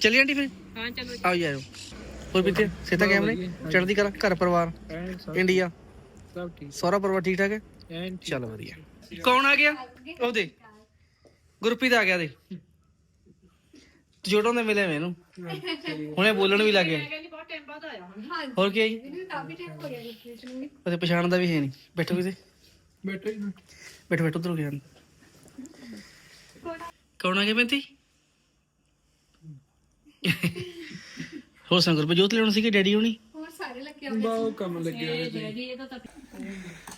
ਚਲੀ ਆਂਟੀ ਫਿਰ? ਹਾਂ ਚਲੋ ਜੀ। ਆਓ ਯਾਰ ਹੋਰ ਬੀਤੇ ਸੇਤਾ ਕਿਵੇਂ ਨੇ? ਚੜ੍ਹਦੀ ਕਲਾ ਘਰ ਪਰਿਵਾਰ ਇੰਡੀਆ? ਸਭ ਠੀਕ। ਸਾਰਾ ਪਰਿਵਾਰ ਠੀਕ ਠਾਕ ਹੈ? ਚੱਲ ਵਧੀਆ। ਕੌਣ ਆ ਗਿਆ? ਉਹ ਦੇ ਗੁਰਪ੍ਰੀਤ ਆ ਗਿਆ ਦੇ ਜੋੜੋਂ ਦੇ ਮਿਲੇ ਮੈਨੂੰ। ਹੁਣੇ ਬੋਲਣ ਵੀ ਲੱਗ ਗਿਆ ਹੋਰ ਕੀ ਆਈ ਮੈਨੂੰ ਕਾਫੀ ਟਾਈਮ ਹੋ ਗਿਆ ਜੀ ਉਹਦੇ ਪਛਾਣ ਦਾ ਵੀ ਹੈ ਨਹੀਂ। ਬੈਠੋ ਕਿਤੇ। ਬੈਠੋ ਜੀ। ਬੈਠੋ ਬੈਠੋ ਉਧਰ ਹੋ ਗਿਆ ਕੌਣ ਆ ਗਿਆ ਪੈਂਤੀ? ਹੋ ਸੰਗਰ ਪੇ ਜੋਤ ਲੈਣ ਸੀਗੇ ਡੈਡੀ ਹੋਣੀ? ਹੋਰ ਸਾਰੇ ਲੱਗੇ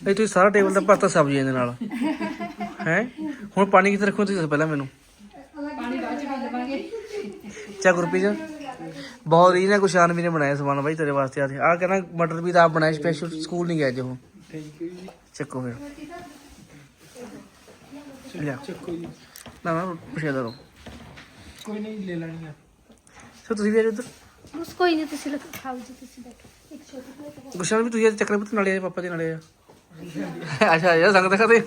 ਇਹ ਤੁਸੀਂ ਸਾਰਾ ਟੇਬਲ ਦਾ ਭਰਤਾ ਸਬਜ਼ੀ ਦੇ ਨਾਲ। ਹੈ? ਹੁਣ ਪਾਣੀ ਕਿੱਥੇ ਰੱਖੋ ਤੁਸੀਂ ਦੱਸੋ ਪਹਿਲਾਂ ਮੈਨੂੰ। ਪਾਣੀ ਬਾਅਦ ਚ ਪੀ ਲਵਾਂਗੇ ਚਾ। ਗੁਰਪ੍ਰੀਤ ਬਹੁਤ ਰੀਨਾ ਕੁਸ਼ਾਨ ਵੀ ਨੇ ਬਣਾਇਆ ਸਮਾਨ ਬਾਈ ਤੇਰੇ ਵਾਸਤੇ ਆ। ਆ ਕਹਿੰਦਾ ਮਟਰ ਵੀ ਤਾਂ ਆਪ ਬਣਾਇਆ ਸਪੈਸ਼ਲ ਸਕੂਲ ਨਹੀਂ ਗਿਆ ਅੱਜ ਉਹ। ਚੱਕੋ ਫਿਰ। ਲਿਆ। ਚੱਕੋ ਜੀ। ਨਾ ਨਾ ਪੁੱਛਿਆ ਕਰੋ ਕੋਈ ਨਹੀਂ ਲੈ ਲੈਣੀ ਆ। ਸੋ ਤੁਸੀਂ ਵੀ ਆ ਜਾਓ ਉੱਧਰ ਉਸ ਕੋਈ ਨਹੀਂ ਤੁਸੀਂ ਲੱਗ ਖਾਓ ਜੀ ਤੁਸੀਂ ਬੈਠੋ। ਇੱਕ ਛੋਟੀ ਪਲੇਟ ਗੁਸ਼ਾਨ ਵੀ ਤੁਸੀਂ ਅੱਜ ਚੱਕਰ ਪੁੱਤ ਨਾਲੇ ਆ ਪਾਪਾ ਦੇ ਨਾਲੇ ਆ। ਅੱਛਾ ਯਾਰ ਸੰਗ ਦਿਖਾਦੇ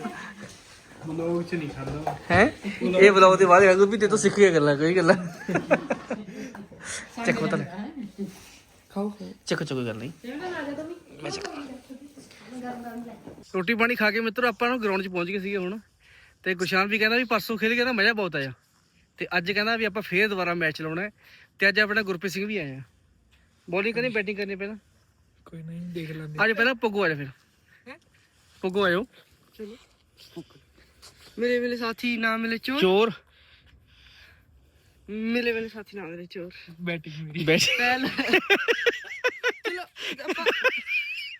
ਬਲੌਗ ਚ ਨਹੀਂ ਖਾਂਦਾ। ਹੈ? ਇਹ ਬਲੌਗ ਦੇ ਬਾਅਦ ਲੱਗੂ ਵੀ ਤੇ ਤੋਂ ਸਿੱਖ ਕੇ ਗੱਲਾਂ ਕੋਈ ਗੱਲਾਂ। ਚੱਕੋ ਤਾਂ ਖਾਓ ਖਾਓ। ਚੱਕੋ ਚੱਕੋ ਗੱਲ ਨਹੀਂ। ਮੈਂ ਚੱਕ। ਰੋਟੀ ਪਾਣੀ ਖਾ ਕੇ ਮਿੱਤਰੋ ਆਪਾਂ ਨੂੰ ਗਰਾਊਂਡ 'ਚ ਪਹੁੰਚ ਗਏ ਸੀਗੇ ਹੁਣ। ਤੇ ਗੁਸ਼ਾਨ ਵੀ ਕਹਿੰਦਾ ਵੀ ਪਰਸੋਂ ਖੇਲ ਕੇ ਨਾ ਮਜ਼ਾ ਬਹੁਤ ਆਇਆ। ਤੇ ਅੱਜ ਕਹਿੰਦਾ ਵੀ ਆਪਾਂ ਫੇਰ ਦੁਬਾਰਾ ਮੈਚ ਲਾਉਣਾ ਹੈ। ਤੇ ਅੱਜ ਆਪਣਾ ਗੁਰਪ੍ਰੀਤ ਸਿੰਘ ਵੀ ਆਇਆ। ਬੋਲਿੰਗ ਕਰਨੀ ਬੈਟਿੰਗ ਕਰਨੀ ਪਹਿਲਾਂ। ਕੋਈ ਨਹੀਂ ਦੇਖ ਲੈਂਦੇ ਅੱਜ ਪਹਿਲਾਂ ਪੁੱਗੋ ਆ ਜਾ ਫਿਰ। ਪੁੱਗੋ ਆਇਓ ਮੇਰੇ ਵੇਲੇ ਸਾਥੀ ਨਾ ਮਿਲੇ ਚੋਰ। ਚੋਰ। ਮੇਰੇ ਵੇਲੇ ਸਾਥੀ ਨਾ ਮਿਲੇ ਚੋਰ। ਬੈਟਿੰਗ ਮੇਰੀ। ਬੈਟ ਪਹਿਲ। ਚਲੋ ਆਪਾਂ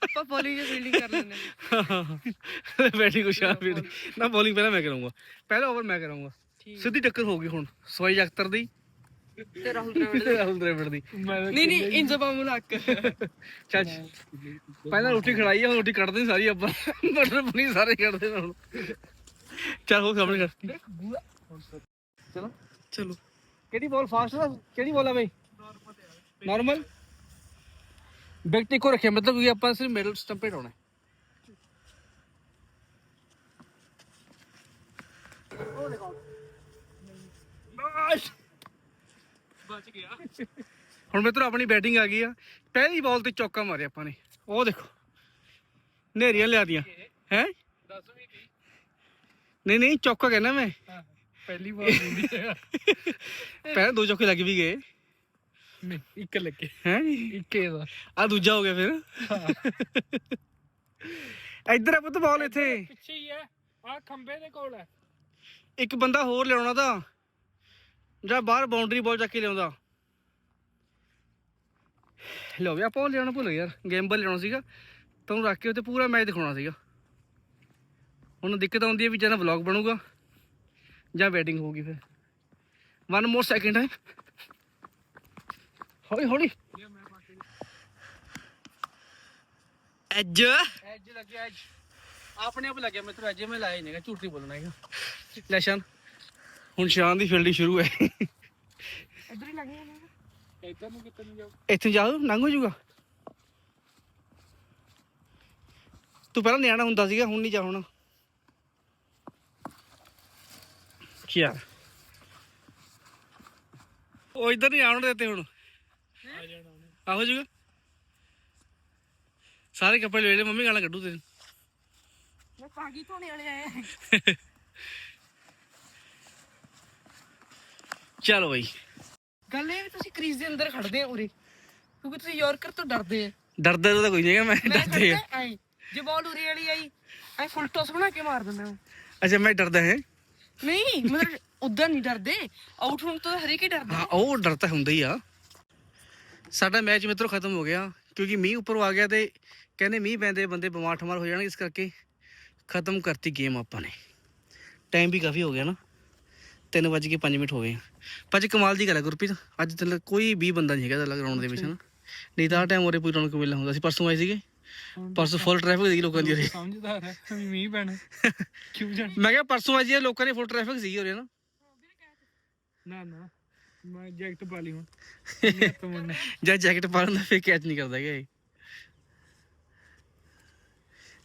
ਆਪਾਂ ਬੋਲਿੰਗ ਜਾਂ ਫੀਲਡਿੰਗ ਕਰ ਲੈਂਦੇ ਹਾਂ। ਬੈਟਿੰਗ ਵੀ ਨਹੀਂ। ਨਾ ਬੋਲਿੰਗ ਪਹਿਲਾਂ ਮੈਂ ਕਰਾਂਗਾ। ਪਹਿਲਾ ਓਵਰ ਮੈਂ ਕਰਾਂਗਾ। ਸਿੱਧੀ ਟੱਕਰ ਹੋ ਗਈ ਹੁਣ। ਸਵਾਈ ਅਖਤਰ ਦੀ। ਤੇ ਰਾਹੁਲ ਦ੍ਰਵਿੜ ਦੇ। ਰਾਹੁਲ ਦ੍ਰਵਿੜ ਦੀ। ਨਹੀਂ ਨਹੀਂ ਇੰਜ਼ਬਾ ਮੁਲਕ ਚੱਲ ਪਹਿਲਾਂ ਰੋਟੀ ਖੜਾਈ ਆ ਹੁਣ ਰੋਟੀ ਕੱਢਦੇ ਨੀ ਸਾਰੀ ਆਪਾਂ। ਮਟਰ ਪਨੀਰ ਸਾਰੇ ਕੱਢਦੇ ਨੇ ਹੁਣ। ਚੱਲ ਹੋ ਸਾਹਮਣੇ ਕਰ। ਚਲੋ। ਚਲੋ। ਕਿਹੜੀ ਬਾਲ ਫਾਸਟ ਆ? ਕਿਹੜੀ ਬਾਲ ਆ ਬਈ? ਨਾਰਮਲ ਬੈਕ ਕੋ ਰੱਖਿਆ। ਮਤਲਬ ਕਿ ਆਪਾਂ ਸਿਰਫ ਮਿਡਲ ਸਟੰਪ ਲਾਉਣਾ ਹੈ ਬਚ ਗਿਆ। ਹੁਣ ਮਿੱਤਰੋ ਆਪਣੀ ਬੈਟਿੰਗ ਆ ਗਈ ਆ। ਪਹਿਲੀ ਬਾਲ ਤੇ ਚੌਕਾ ਮਾਰਿਆ ਆਪਾਂ ਨੇ। ਉਹ ਦੇਖੋ ਨੇਰੀਆਂ ਲਿਆਦੀਆਂ। ਹੈ? ਨਹੀਂ ਨਹੀਂ ਚੌਕਾ ਕਹਿਣਾ ਮੈਂ। ਪਹਿਲੀ ਹੁੰਦੀ ਹੈ ਪਹਿਲਾਂ ਦੋ ਚੌਕੇ ਲੱਗ ਵੀ ਗਏ। ਨਹੀਂ ਇੱਕ ਲੱਗੇ। ਹੈ? ਇੱਕੇ ਦਾ ਆ ਦੂਜਾ ਹੋ ਗਿਆ ਫਿਰ। ਇੱਧਰ ਆ ਪੁੱਤ ਬਾਲ ਇੱਥੇ। ਪਿੱਛੇ ਹੀ ਹੈ ਆ ਖੰਬੇ ਦੇ ਕੋਲ ਹੈ ਇੱਕ ਬੰਦਾ ਹੋਰ ਲਿਆਉਣਾ ਤਾਂ। ਜਾਂ ਬਾਹਰ ਬਾਉਂਡਰੀ ਬਾਲ ਚੱਕ ਕੇ ਲਿਆਉਂਦਾ। ਲੋ ਵੀ ਆਪਾਂ ਉਹ ਲਿਆਉਣਾ ਭੁੱਲ ਗਏ ਯਾਰ ਗੇਮ ਬਾਲ ਲਿਆਉਣਾ ਸੀਗਾ। ਤੁਹਾਨੂੰ ਰੱਖ ਕੇ ਉੱਤੇ ਪੂਰਾ ਮੈਚ ਦਿਖਾਉਣਾ ਸੀਗਾ। ਹੁਣ ਦਿੱਕਤ ਆਉਂਦੀ ਹੈ ਵੀ ਜਾਂ ਵਲੌਗ ਬਣੂਗਾ ਜਾਂ ਵੈਟਿੰਗ ਹੋਊਗੀ ਫਿਰ। ਵਨ ਮੋਰ ਸੈਕਿੰਡ ਹੈ। ਹੌਲੀ ਹੌਲੀ। ਐਜ ਐਜ ਲੱਗਿਆ ਐਜ ਆਪਣੇ ਆਪ ਲੱਗਿਆ ਮੈਂ ਤਾਂ ਐਜ ਮੈਂ ਲਾਇਆ ਹੀ ਨਹੀਂਗਾ ਝੂਠ ਨਹੀਂ ਬੋਲਣਾ ਹੈਗਾ। ਲੈ ਸ਼ਨ। ਹੁਣ ਸ਼ਾਨ ਦੀ ਫੀਲਡਿੰਗ ਸ਼ੁਰੂ ਹੈ। ਇਧਰ ਹੀ ਲੱਗੇ ਨੇ ਇੱਧਰ ਨੂੰ ਕਿੱਥੇ ਨੂੰ ਜਾਓ ਇੱਥੇ ਜਾਓ ਲੰਘ ਹੋ ਜਾਊਗਾ। ਤੂੰ ਪਹਿਲਾਂ ਨਿਆਣਾ ਹੁੰਦਾ ਸੀਗਾ ਹੁਣ ਨਹੀਂ ਜਾ ਹੁਣ। ਕੀ ਉਹ ਇੱਧਰ ਨਹੀਂ ਆਉਣ ਦਿੱਤੇ ਹੁਣ। ਆ ਜਾਣਾ ਉਹਨੇ। ਆਹੋ ਜੂਗਾ ਸਾਰੇ ਕੱਪੜੇ ਲੈ ਲੈ ਮੰਮੀ ਗਾਲਾਂ ਕੱਢੂ ਤੇਰੇ ਮੈਂ ਪਾਗੀ ਧੋਣੇ ਵਾਲੇ ਆਏ। ਚਲੋ ਬਈ। ਗੱਲ ਇਹ ਵੀ ਤੁਸੀਂ ਕ੍ਰੀਜ਼ ਦੇ ਅੰਦਰ ਖੜਦੇ ਆ ਉਰੇ ਕਿਉਂਕਿ ਤੁਸੀਂ ਯਾਰਕਰ ਤੋਂ ਡਰਦੇ ਆ। ਡਰਦਾ ਤਾਂ ਕੋਈ ਨਹੀਂ ਹੈਗਾ ਮੈਂ ਮੈਂ ਡਰਦੇ ਆ। ਖੜਦਾ ਐ ਜੇ ਬਾਲ ਉਰੇ ਵਾਲੀ ਆਈ ਐ ਫੁੱਲ ਟਾਸ ਬਣਾ ਕੇ ਮਾਰ ਦਿੰਦਾ ਮੈਂ। ਅੱਛਾ ਮੈਂ ਡਰਦਾ ਹੈ। ਨਹੀਂ ਮਤਲਬ ਉਦਾਂ ਨਹੀਂ ਡਰਦੇ ਆਊਟ ਹੋਣ ਤੋਂ ਹਰੇਕ ਹੀ ਡਰਦਾ। ਹਾਂ ਉਹ ਡਰ ਤਾਂ ਹੁੰਦਾ ਹੀ ਆ। ਸਾਡਾ ਮੈਚ ਮਿੱਤਰੋ ਖਤਮ ਹੋ ਗਿਆ ਕਿਉਂਕਿ ਮੀਂਹ ਉੱਪਰੋਂ ਆ ਗਿਆ ਤੇ ਕਹਿੰਦੇ ਮੀਂਹ ਪੈਂਦੇ ਬੰਦੇ ਬਿਮਾਰ ਠਮਾਰ ਹੋ ਜਾਣਗੇ ਇਸ ਕਰਕੇ ਖਤਮ ਕਰਤੀ ਗੇਮ ਆਪਾਂ ਨੇ। ਟਾਈਮ ਵੀ ਕਾਫੀ ਹੋ ਗਿਆ ਨਾ। 3 ਵਜੇ ਕੇ 5 ਮਿੰਟ ਹੋ ਗਏ। ਅੱਜ ਕਮਾਲ ਦੀ ਗੱਲ ਹੈ ਗੁਰਪ੍ਰੀਤ ਅੱਜ ਤੱਕ ਕੋਈ ਵੀ ਬੰਦਾ ਨਹੀਂ ਹੈਗਾ ਗਰਾਊਂਡ ਦੇ ਵਿੱਚ ਨਾ ਨਹੀਂ ਤਾਂ ਟਾਈਮ ਉਰੇ ਪੂਰੀ ਰੌਣਕ ਮੇਲਾ ਹੁੰਦਾ। ਸੀ ਪਰਸੋਂ ਆਏ ਸੀਗੇ। ਪਰਸੋਂ ਫੁੱਲ ਟ੍ਰੈਫਿਕ ਸੀ ਲੋਕਾਂ ਦੀ ਉਰੇ। ਸਮਝਦਾਰ ਹੈ ਵੀ ਮੀਂਹ ਪੈਣਾ। ਕਿਉਂ ਜਾਣ? ਮੈਂ ਕਿਹਾ ਪਰਸੋਂ ਆਏ ਸੀ ਲੋਕਾਂ ਦੀ ਫੁੱਲ ਟ੍ਰੈਫਿਕ ਸੀ ਉਰੇ ਨਾ ਨਾ ਨਾ। ਮੈਂ ਜੈਕਟ ਪਾ ਲਈ ਹੁਣ। ਜਾਂ ਜੈਕਟ ਪਾ ਲੈਂਦਾ ਫੇਰ ਕੈਚ ਨਹੀਂ ਕਰਦਾ ਹੈਗਾ ਇਹ।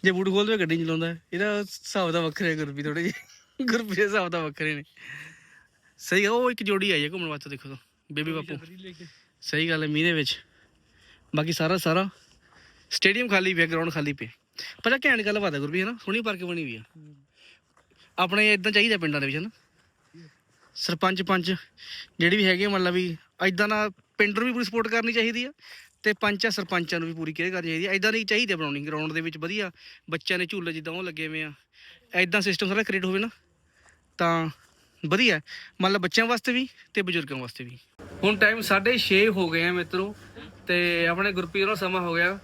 ਜੇ ਬੂਟ ਖੋਲਦੇ ਗੱਡੀ ਨੀ ਚਲਾਉਂਦਾ ਇਹਦਾ ਹਿਸਾਬ ਦਾ ਵੱਖਰਾ ਹੈ ਗੁਰਪੀ ਥੋੜੇ ਜਿਹੇ। ਗੁਰਪੀ ਦੇ ਹਿਸਾਬ ਦਾ ਵੱਖਰੇ ਨੇ। ਸਹੀ ਗੱਲ ਉਹ ਇੱਕ ਜੋੜੀ ਆਈ ਹੈ ਘੁੰਮਣ ਵਾਸਤੇ ਦੇਖੋ ਤਾਂ। ਬੇਬੀ ਬਾਪੂ। ਸਹੀ ਗੱਲ ਹੈ ਮੀਂਹ ਦੇ ਵਿੱਚ। ਬਾਕੀ ਸਾਰਾ ਸਾਰਾ ਸਟੇਡੀਅਮ ਖਾਲੀ ਪਿਆ ਗਰਾਊਂਡ ਖਾਲੀ ਪਿਆ। ਪਰ ਇਹ ਘੈਂਟ ਗੱਲ ਬਾਤ ਹੈ ਗੁਰਪੀ ਹੈ ਨਾ? ਸੋਹਣੀ ਪਾਰਕ ਬਣੀ ਵੀ ਆ। ਆਪਣੇ ਇਦਾਂ ਚਾਹੀਦਾ ਪਿੰਡਾਂ ਦੇ ਵਿੱਚ ਨਾ? ਸਰਪੰਚ ਪੰਚ ਜਿਹੜੇ ਵੀ ਹੈਗੇ ਆ, ਮਤਲਬ ਵੀ ਇਦਾਂ ਨਾ ਪਿੰਡ ਨੂੰ ਵੀ ਪੂਰੀ ਸਪੋਰਟ ਕਰਨੀ ਚਾਹੀਦੀ ਆ ਤੇ ਪੰਚਾਂ ਸਰਪੰਚਾਂ ਨੂੰ ਵੀ ਪੂਰੀ ਕੇਅਰ ਕਰਨੀ ਚਾਹੀਦੀ ਆ। ਇਦਾਂ ਨਹੀਂ ਚਾਹੀਦੀ ਆ ਬਣਾਉਣੀ ਗਰਾਊਂਡ ਦੇ ਵਿੱਚ ਵਧੀਆ। ਬੱਚਿਆਂ ਨੇ ਝੂਲੇ ਜਿੱਦਾਂ ਉਹ ਲੱਗੇ ਹੋਏ ਆ। ਇਦਾਂ ਸਿਸਟਮ ਸਾਰਾ ਕ੍ਰੀਏਟ ਹੋਵੇ ਨਾ ਤਾਂ ਵਧੀਆ। ਲਓ ਬੱਚਿਆਂ ਵਾਸਤੇ ਵੀ ਤੇ ਬਜ਼ੁਰਗਾਂ ਵਾਸਤੇ ਵੀ। ਹੁਣ ਟਾਈਮ 6:30 ਹੋ ਗਏ ਆ ਮਿੱਤਰੋ ਤੇ ਆਪਣੇ ਗੁਰਪ੍ਰੀਤ ਨੂੰ ਸਮਾਂ ਹੋ ਗਿਆ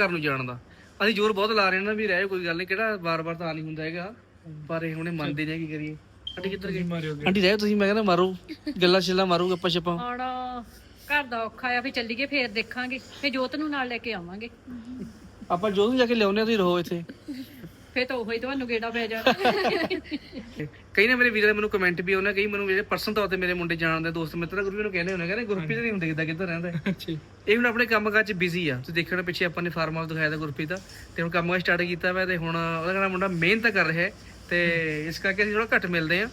ਘਰ ਨੂੰ ਜਾਣ ਦਾ। ਅਸੀਂ ਜ਼ੋਰ ਬਹੁਤ ਲਾ ਰਹੇ ਨਾ ਵੀ ਰਹਿ ਕੋਈ ਗੱਲ ਨਹੀਂ ਕਿਹੜਾ ਵਾਰ-ਵਾਰ ਤਾਂ ਆ ਨਹੀਂ ਹੁੰਦਾ ਹੈਗਾ ਪਰ ਇਹ ਹੁਣੇ ਮੰਨਦੇ ਨੇ ਕੀ ਕਰੀਏ। ਆਂਟੀ ਕਿੱਧਰ ਗਈ ਆਂਟੀ ਰਹਿ ਤੁਸੀਂ ਮੈਂ ਕਹਿੰਦਾ ਮਾਰੋ ਗੱਲਾਂ ਛਿੱਲਾਂ ਮਾਰੂ ਗੱਪਾਂ ਛੱਪਾਂ ਹੁਣ ਘਰ ਦਾ ਔਖਾ ਆ ਵੀ ਚੱਲੀਏ ਫੇਰ ਦੇਖਾਂਗੇ ਫੇ ਜੋਤ ਨੂੰ ਨਾਲ ਲੈ ਕੇ ਆਵਾਂਗੇ। ਆਪਾਂ ਜੋ ਨੂੰ ਜਾ ਕੇ ਲਿਆਉਂਦੇ ਆ ਤੁਸੀਂ ਰਹੋ ਇੱਥੇ। ਫੇ ਤਾਂ ਉਹੀ ਤੁਹਾਨੂੰ ਗੇੜਾ ਪੈ ਜਾਣਾ। ਕਈ ਨਾ ਮੇਰੇ ਵੀਰਾਂ ਨੇ ਮੈਨੂੰ ਕਮੈਂਟ ਵੀ ਆਉਣਾ ਕਈ ਮੈਨੂੰ ਮੇਰੇ ਪਰਸਨਲ ਤੌਰ ਤੇ ਮੇਰੇ ਮੁੰਡੇ ਜਾਣਦੇ ਦੋਸਤ ਮਿੱਤਰ ਗੁਰਪ੍ਰੀਤ ਨੂੰ ਕਹਿੰਦੇ ਹੁੰਦੇ ਕਹਿੰਦੇ ਗੁਰਪ੍ਰੀਤ ਨਹੀਂ ਹੁੰਦੇ ਕਿੱਦਾਂ ਕਿੱਧਰ ਰਹਿੰਦਾ ਹੈ। ਇਹ ਹੁਣ ਆਪਣੇ ਕੰਮ ਕਾਜ ਚ ਬਿਜ਼ੀ ਆ। ਤੁਸੀਂ ਦੇਖਣਾ ਪਿੱਛੇ ਆਪਾਂ ਨੇ ਫਾਰਮ ਹਾਊਸ ਦਿਖਾਇਆ ਤਾਂ ਗੁਰਪ੍ਰੀਤ ਦਾ ਤੇ ਹੁਣ ਕੰਮ ਸਟਾਰਟ ਕੀਤਾ ਵਾ ਤੇ ਹੁਣ ਉਹਦਾ ਕਹਿੰਦਾ ਮੁੰਡਾ ਮਿਹਨਤ ਕਰ ਰਿਹਾ ਹੈ ਤੇ ਇਸ ਕਰਕੇ ਅਸੀਂ ਥੋੜਾ ਘੱਟ ਮਿਲਦੇ ਆ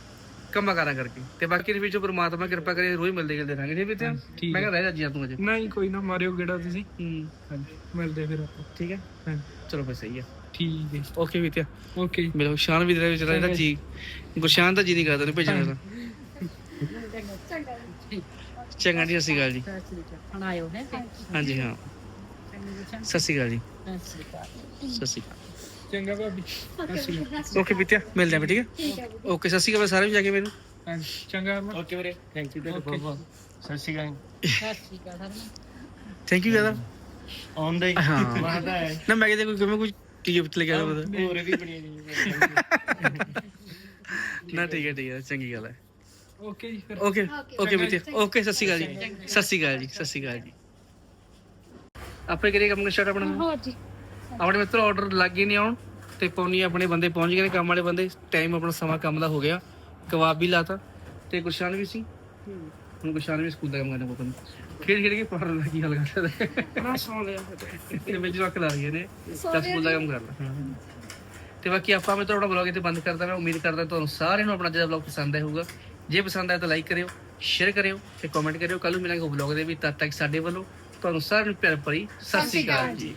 ਕੰਮਾਂ ਕਾਰਾਂ ਕਰਕੇ। ਤੇ ਬਾਕੀ ਦੇ ਵਿੱਚ ਪ੍ਰਮਾਤਮਾ ਕਿਰਪਾ ਕਰੇ ਰੋਜ਼ ਮਿਲਦੇ ਗਿਲਦੇ ਰਹਾਂਗੇ। ਠੀਕ ਵੀ ਤੇ ਮੈਂ ਕਹਿੰਦਾ ਰਹਿ ਜਾ ਜੀ ਤੂੰ ਅਜੇ। ਨਹੀਂ ਕੋਈ ਨਾ ਮਾਰਿਓ ਗੇੜਾ ਤੁਸੀਂ। ਹੂੰ। ਹਾਂਜੀ ਮਿਲਦੇ ਫਿਰ ਆਪਾਂ। ਠੀਕ ਹੈ। ਹਾਂਜੀ। ਚਲੋ ਫਿਰ ਸਹੀ ਹੈ ਠੀਕ ਹੈ। ਓਕੇ ਵੀ ਤੇ ਓਕੇ ਮੇਰਾ ਸ਼ਾਨ ਵੀ ਤੇਰਾ ਵਿਚਾਰਾ ਇਹਦਾ ਜੀ। ਗੁਰਸ਼ਾਨ ਦਾ ਜੀ ਨਹੀਂ ਕਰਦਾ ਨੇ ਭੇਜਣ ਦਾ ਚੰਗਾ ਜੀ ਸਤਿ ਸ਼੍ਰੀ ਅਕਾਲ ਜੀ। ਹੁਣ ਆਇਓ ਹੈ? ਹਾਂਜੀ ਹਾਂ। ਸਤਿ ਸ਼੍ਰੀ ਅਕਾਲ ਜੀ। ਸਤਿ ਸ਼੍ਰੀ ਅਕਾਲ। ਚੰਗਾ ਭਾਬੀ। ਅਸੀਂ ਓਕੇ ਬਿੱਤਿਆ ਮਿਲਦੇ ਆਪਾਂ ਠੀਕ ਹੈ? ਓਕੇ ਸਤਿ ਸ਼੍ਰੀ ਅਕਾਲ ਸਾਰੇ ਨੂੰ ਜਾ ਕੇ ਮੈਨੂੰ ਚੰਗਾ। ਓਕੇ ਵੀਰੇ ਥੈਂਕ ਯੂ ਤੁਹਾਡਾ ਬਹੁਤ ਬਹੁਤ। ਸਤਿ ਸ਼੍ਰੀ ਅਕਾਲ। ਸਤਿ ਸ਼੍ਰੀ ਅਕਾਲ ਸਾਰਿਆਂ ਨੂੰ। ਥੈਂਕ ਯੂ ਦਾਦਾ ਆਨ ਦਾ ਹੀ। ਹਾਂ ਵਾਦਾ ਹੈ। ਨਾ ਮੈਂ ਕਿਤੇ ਕੋਈ ਕਿਵੇਂ ਕੁਝ ਗਿਫਟ ਲੈ ਕੇ ਆਇਆ ਪਤਾ ਹੋਰ ਵੀ ਬੜੀਆਂ ਨਾ ਠੀਕ ਹੈ ਠੀਕ ਹੈ ਚੰਗੀ ਗੱਲ ਹੈ। ਓਕੇ ਜੀ ਫਿਰ। ਓਕੇ ਓਕੇ ਬਿੱਤਿਆ ਓਕੇ ਸਤਿ ਸ਼੍ਰੀ ਅਕਾਲ ਜੀ। ਸਤਿ ਸ਼੍ਰੀ ਅਕਾਲ ਜੀ ਸਤਿ ਸ਼੍ਰੀ ਅਕਾਲ ਜੀ। ਆਪੇ ਕਰੀਏ ਕੰਮ ਸਟਾਰਟ ਆਪਣਾ? ਹੋਰ ਜੀ। ਆਪਣੇ ਮਿੱਤਰ ਆਰਡਰ ਲੱਗ ਹੀ ਨਹੀਂ ਆਉਣ ਤੇ ਪੌਣੀ ਆਪਣੇ ਬੰਦੇ ਪਹੁੰਚ ਗਏ ਨੇ ਕੰਮ ਵਾਲੇ ਬੰਦੇ। ਟਾਈਮ ਆਪਣਾ ਸਮਾਂ ਕੰਮ ਦਾ ਹੋ ਗਿਆ। ਕਬਾਬ ਵੀ ਲਾਤਾ ਤੇ ਗੁਰਸ਼ਾਨ ਵੀ ਸੀ। ਹੁਣ ਗੁਰਸ਼ਾਨ ਵੀ ਸਕੂਲ ਦਾ ਕੰਮ ਕਰਨਾ ਪਤਾ ਨਹੀਂ ਖੇਡ ਖੇਡ ਕੇ ਪੜ੍ਹ ਰਿਹਾ ਕੀ ਹਾਲ ਕਰਦਾ ਨਾ। ਸੌ ਲਿਆ ਵਿੱਚ ਰੱਖ ਲਾ ਰਹੀ ਨੇ ਤਾਂ ਸਕੂਲ ਦਾ ਕੰਮ ਕਰਨਾ। ਤੇ ਬਾਕੀ ਆਪਾਂ ਮੈਂ ਤੁਹਾਡਾ ਬਲੌਗ ਇੱਥੇ ਬੰਦ ਕਰਦਾ ਮੈਂ ਉਮੀਦ ਕਰਦਾ ਤੁਹਾਨੂੰ ਸਾਰਿਆਂ ਨੂੰ ਆਪਣਾ ਜਿਹੜਾ ਬਲੌਗ ਪਸੰਦ ਆਇਆ ਹੋਊਗਾ। ਜੇ ਪਸੰਦ ਆਇਆ ਤਾਂ ਲਾਈਕ ਕਰਿਓ ਸ਼ੇਅਰ ਕਰਿਓ ਤੇ ਕਮੈਂਟ ਕਰਿਓ। ਕੱਲ ਨੂੰ ਮਿਲਾਂਗੇ ਬਲੌਗ ਦੇ ਵੀ ਤਦ ਤੱਕ ਸਾਡੇ ਵੱਲੋਂ ਤੁਹਾਨੂੰ ਸਾਰਿਆਂ ਨੂੰ ਪਿਆਰ ਭਰੀ ਸਤਿ ਸ਼੍ਰੀ ਅਕਾਲ ਜੀ।